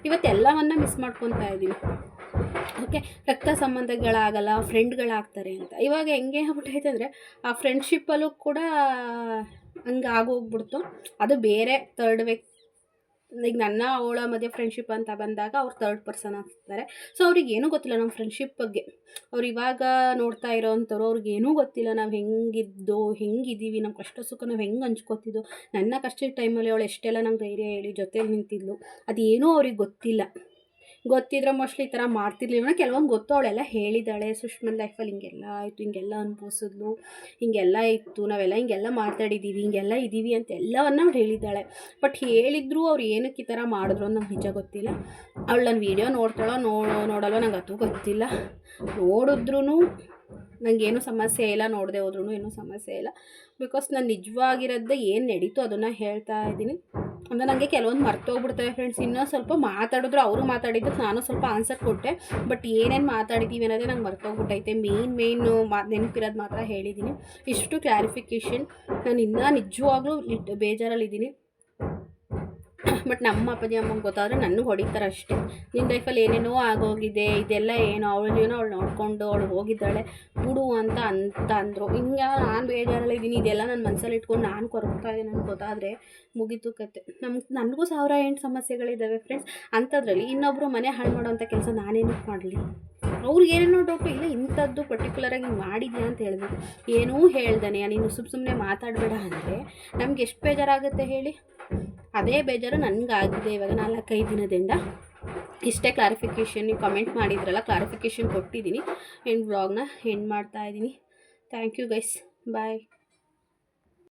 ಇವತ್ತೆಲ್ಲವನ್ನ ಮಿಸ್ ಮಾಡ್ಕೊತಾ ಇದ್ದೀನಿ. ಓಕೆ ರಕ್ತ ಸಂಬಂಧಗಳಾಗಲ್ಲ ಫ್ರೆಂಡ್ಗಳಾಗ್ತಾರೆ ಅಂತ. ಇವಾಗ ಹೆಂಗೆ ಆಗ್ಬಿಟ್ಟೈತೆ ಅಂದರೆ ಆ ಫ್ರೆಂಡ್ಶಿಪ್ಪಲ್ಲೂ ಕೂಡ ಹಂಗೆ ಆಗೋಗ್ಬಿಡ್ತು. ಅದು ಬೇರೆ ತರ್ಡ್ ವ್ಯಕ್ತಿ ಈಗ ನನ್ನ ಅವಳ ಮಧ್ಯೆ ಫ್ರೆಂಡ್ಶಿಪ್ ಅಂತ ಬಂದಾಗ ಅವ್ರು ತರ್ಡ್ ಪರ್ಸನ್ ಆಗ್ತಾರೆ ಸೊ ಅವ್ರಿಗೆ ಏನೂ ಗೊತ್ತಿಲ್ಲ ನಮ್ಮ ಫ್ರೆಂಡ್ಶಿಪ್ ಬಗ್ಗೆ. ಅವ್ರು ಇವಾಗ ನೋಡ್ತಾ ಇರೋವಂಥವ್ರು ಅವ್ರಿಗೆ ಏನೂ ಗೊತ್ತಿಲ್ಲ. ನಾವು ಹೆಂಗಿದ್ದು ಹೆಂಗಿದ್ದೀವಿ ನಮ್ಮ ಕಷ್ಟ ಸುಖ ನಾವು ಹೆಂಗೆ ಹಂಚ್ಕೋತಿದ್ದು, ನನ್ನ ಕಷ್ಟದ ಟೈಮಲ್ಲಿ ಅವಳು ಎಷ್ಟೆಲ್ಲ ನಂಗೆ ಧೈರ್ಯ ಹೇಳಿ ಜೊತೆಲಿ ನಿಂತಿದ್ಲು, ಅದೇನೂ ಅವ್ರಿಗೆ ಗೊತ್ತಿಲ್ಲ. ಗೊತ್ತಿದ್ರೆ ಮೋಸ್ಟ್ಲಿ ಈ ಥರ ಮಾಡ್ತಿರ್ಲಿಲ್ಲ ಕೆಲವೊಂದು ಗೊತ್ತು ಅವಳೆಲ್ಲ ಹೇಳಿದ್ದಾಳೆ. ಸುಷ್ಮನ್ ಲೈಫಲ್ಲಿ ಹಿಂಗೆಲ್ಲ ಆಯಿತು, ಹಿಂಗೆಲ್ಲ ಅನ್ಭವಿಸಿದ್ಲು, ಹಿಂಗೆಲ್ಲ ಇತ್ತು, ನಾವೆಲ್ಲ ಹಿಂಗೆಲ್ಲ ಮಾತಾಡಿದ್ದೀವಿ ಹಿಂಗೆಲ್ಲ ಇದ್ದೀವಿ ಅಂತ ಎಲ್ಲವನ್ನು ಅವ್ಳು ಹೇಳಿದ್ದಾಳೆ. ಬಟ್ ಹೇಳಿದ್ರು ಅವ್ರು ಏನಕ್ಕೆ ಈ ಥರ ಮಾಡಿದ್ರು ಅಂತ ನಂಗೆ ನಿಜ ಗೊತ್ತಿಲ್ಲ. ಅವಳು ನನ್ನ ವೀಡಿಯೋ ನೋಡ್ತಾಳೋ ನೋಡೋ ನೋಡಲ್ವೋ ನಂಗೆ ಅದು ಗೊತ್ತಿಲ್ಲ. ನೋಡಿದ್ರೂ ನನಗೇನು ಸಮಸ್ಯೆ ಇಲ್ಲ, ನೋಡದೆ ಹೋದ್ರೂ ಏನೂ ಸಮಸ್ಯೆ ಇಲ್ಲ. ಬಿಕಾಸ್ ನಾನು ನಿಜವಾಗಿರೋದೇ ಏನು ನಡೀತು ಅದನ್ನು ಹೇಳ್ತಾ ಇದ್ದೀನಿ. ಅಂದರೆ ನನಗೆ ಕೆಲವೊಂದು ಮರ್ತೋಗ್ಬಿಡ್ತವೆ ಫ್ರೆಂಡ್ಸ್ ಇನ್ನೂ ಸ್ವಲ್ಪ ಮಾತಾಡಿದ್ರು ಅವರು ಮಾತಾಡಿದ್ದಕ್ಕೆ ನಾನು ಸ್ವಲ್ಪ ಆನ್ಸರ್ ಕೊಟ್ಟೆ. ಬಟ್ ಏನೇನು ಮಾತಾಡಿದ್ದೀವಿ ಅನ್ನೋದೇ ನಂಗೆ ಮರ್ತೋಗ್ಬಿಟ್ಟೈತೆ. ಮೇಯ್ನ್ ಮೇಯ್ನ್ ಮಾ, ನೆನಪಿರೋದು ಮಾತ್ರ ಹೇಳಿದ್ದೀನಿ ಇಷ್ಟು ಕ್ಲಾರಿಫಿಕೇಷನ್ ನಾನು ಇನ್ನೂ ನಿಜವಾಗ್ಲೂ ಬೇಜಾರಲ್ಲಿದ್ದೀನಿ. ಬಟ್ ನಮ್ಮ ಅಪ್ಪಾಜಿ ಅಮ್ಮಂಗೆ ಗೊತ್ತಾದರೆ ನನಗೆ ಹೊಡಿತಾರೆ ಅಷ್ಟೇ. ನಿನ್ನ ಲೈಫಲ್ಲಿ ಏನೇನೋ ಆಗೋಗಿದೆ, ಇದೆಲ್ಲ ಏನು? ಅವಳು ಏನೋ ಅವಳು ನೋಡಿಕೊಂಡು ಅವಳು ಹೋಗಿದ್ದಾಳೆ, ಬಿಡು ಅಂತ ಅಂತ ಅಂದರು. ಹಿಂಗೆ ನಾನು ಬೇಜಾರಲ್ಲಿದ್ದೀನಿ ಇದೆಲ್ಲ ನನ್ನ ಮನಸ್ಸಲ್ಲಿ ಇಟ್ಕೊಂಡು ನಾನು ಕೊರಗ್ತಾ ಇದ್ದೀನಿ ಅಂತ ಗೊತ್ತಾದರೆ ಮುಗೀತು ಕತೆ. ನಮ್ಗೆ ನನಗೂ ಸಾವಿರ ಎಂಟು ಸಮಸ್ಯೆಗಳಿದ್ದಾವೆ ಫ್ರೆಂಡ್ಸ್ ಅಂಥದ್ರಲ್ಲಿ ಇನ್ನೊಬ್ಬರು ಮನೆ ಹಾಳು ಮಾಡೋವಂಥ ಕೆಲಸ ನಾನೇನಕ್ಕೆ ಮಾಡಲಿ. ಅವ್ರಿಗೆ ಏನೇನೋ ಡೌಟು ಇಲ್ಲ ಇಂಥದ್ದು ಪರ್ಟಿಕ್ಯುಲರಾಗಿ ಮಾಡಿದ್ಯಾ ಅಂತ ಹೇಳಿದ್ರು ಏನೂ ಹೇಳ್ದಾನೆ. ನೀನು ಸುಮ್ಮ ಸುಮ್ಮನೆ ಮಾತಾಡಬೇಡ ಅಂದರೆ ನಮ್ಗೆ ಎಷ್ಟು ಬೇಜಾರಾಗುತ್ತೆ ಹೇಳಿ? ಅದೇ ಬೇಜಾರು ನನಗಾಗಿದೆ ಇವಾಗ ನಾಲ್ಕೈದು ದಿನದಿಂದ. ಇಷ್ಟೇ ಕ್ಲಾರಿಫಿಕೇಷನ್ ನೀವು ಕಮೆಂಟ್ ಮಾಡಿದ್ರಲ್ಲ ಕ್ಲಾರಿಫಿಕೇಷನ್ ಕೊಟ್ಟಿದ್ದೀನಿ. ಎಂಡ್ ಬ್ಲಾಗ್ನ ಎಂಡ್ ಮಾಡ್ತಾ ಇದ್ದೀನಿ. Thank you guys bye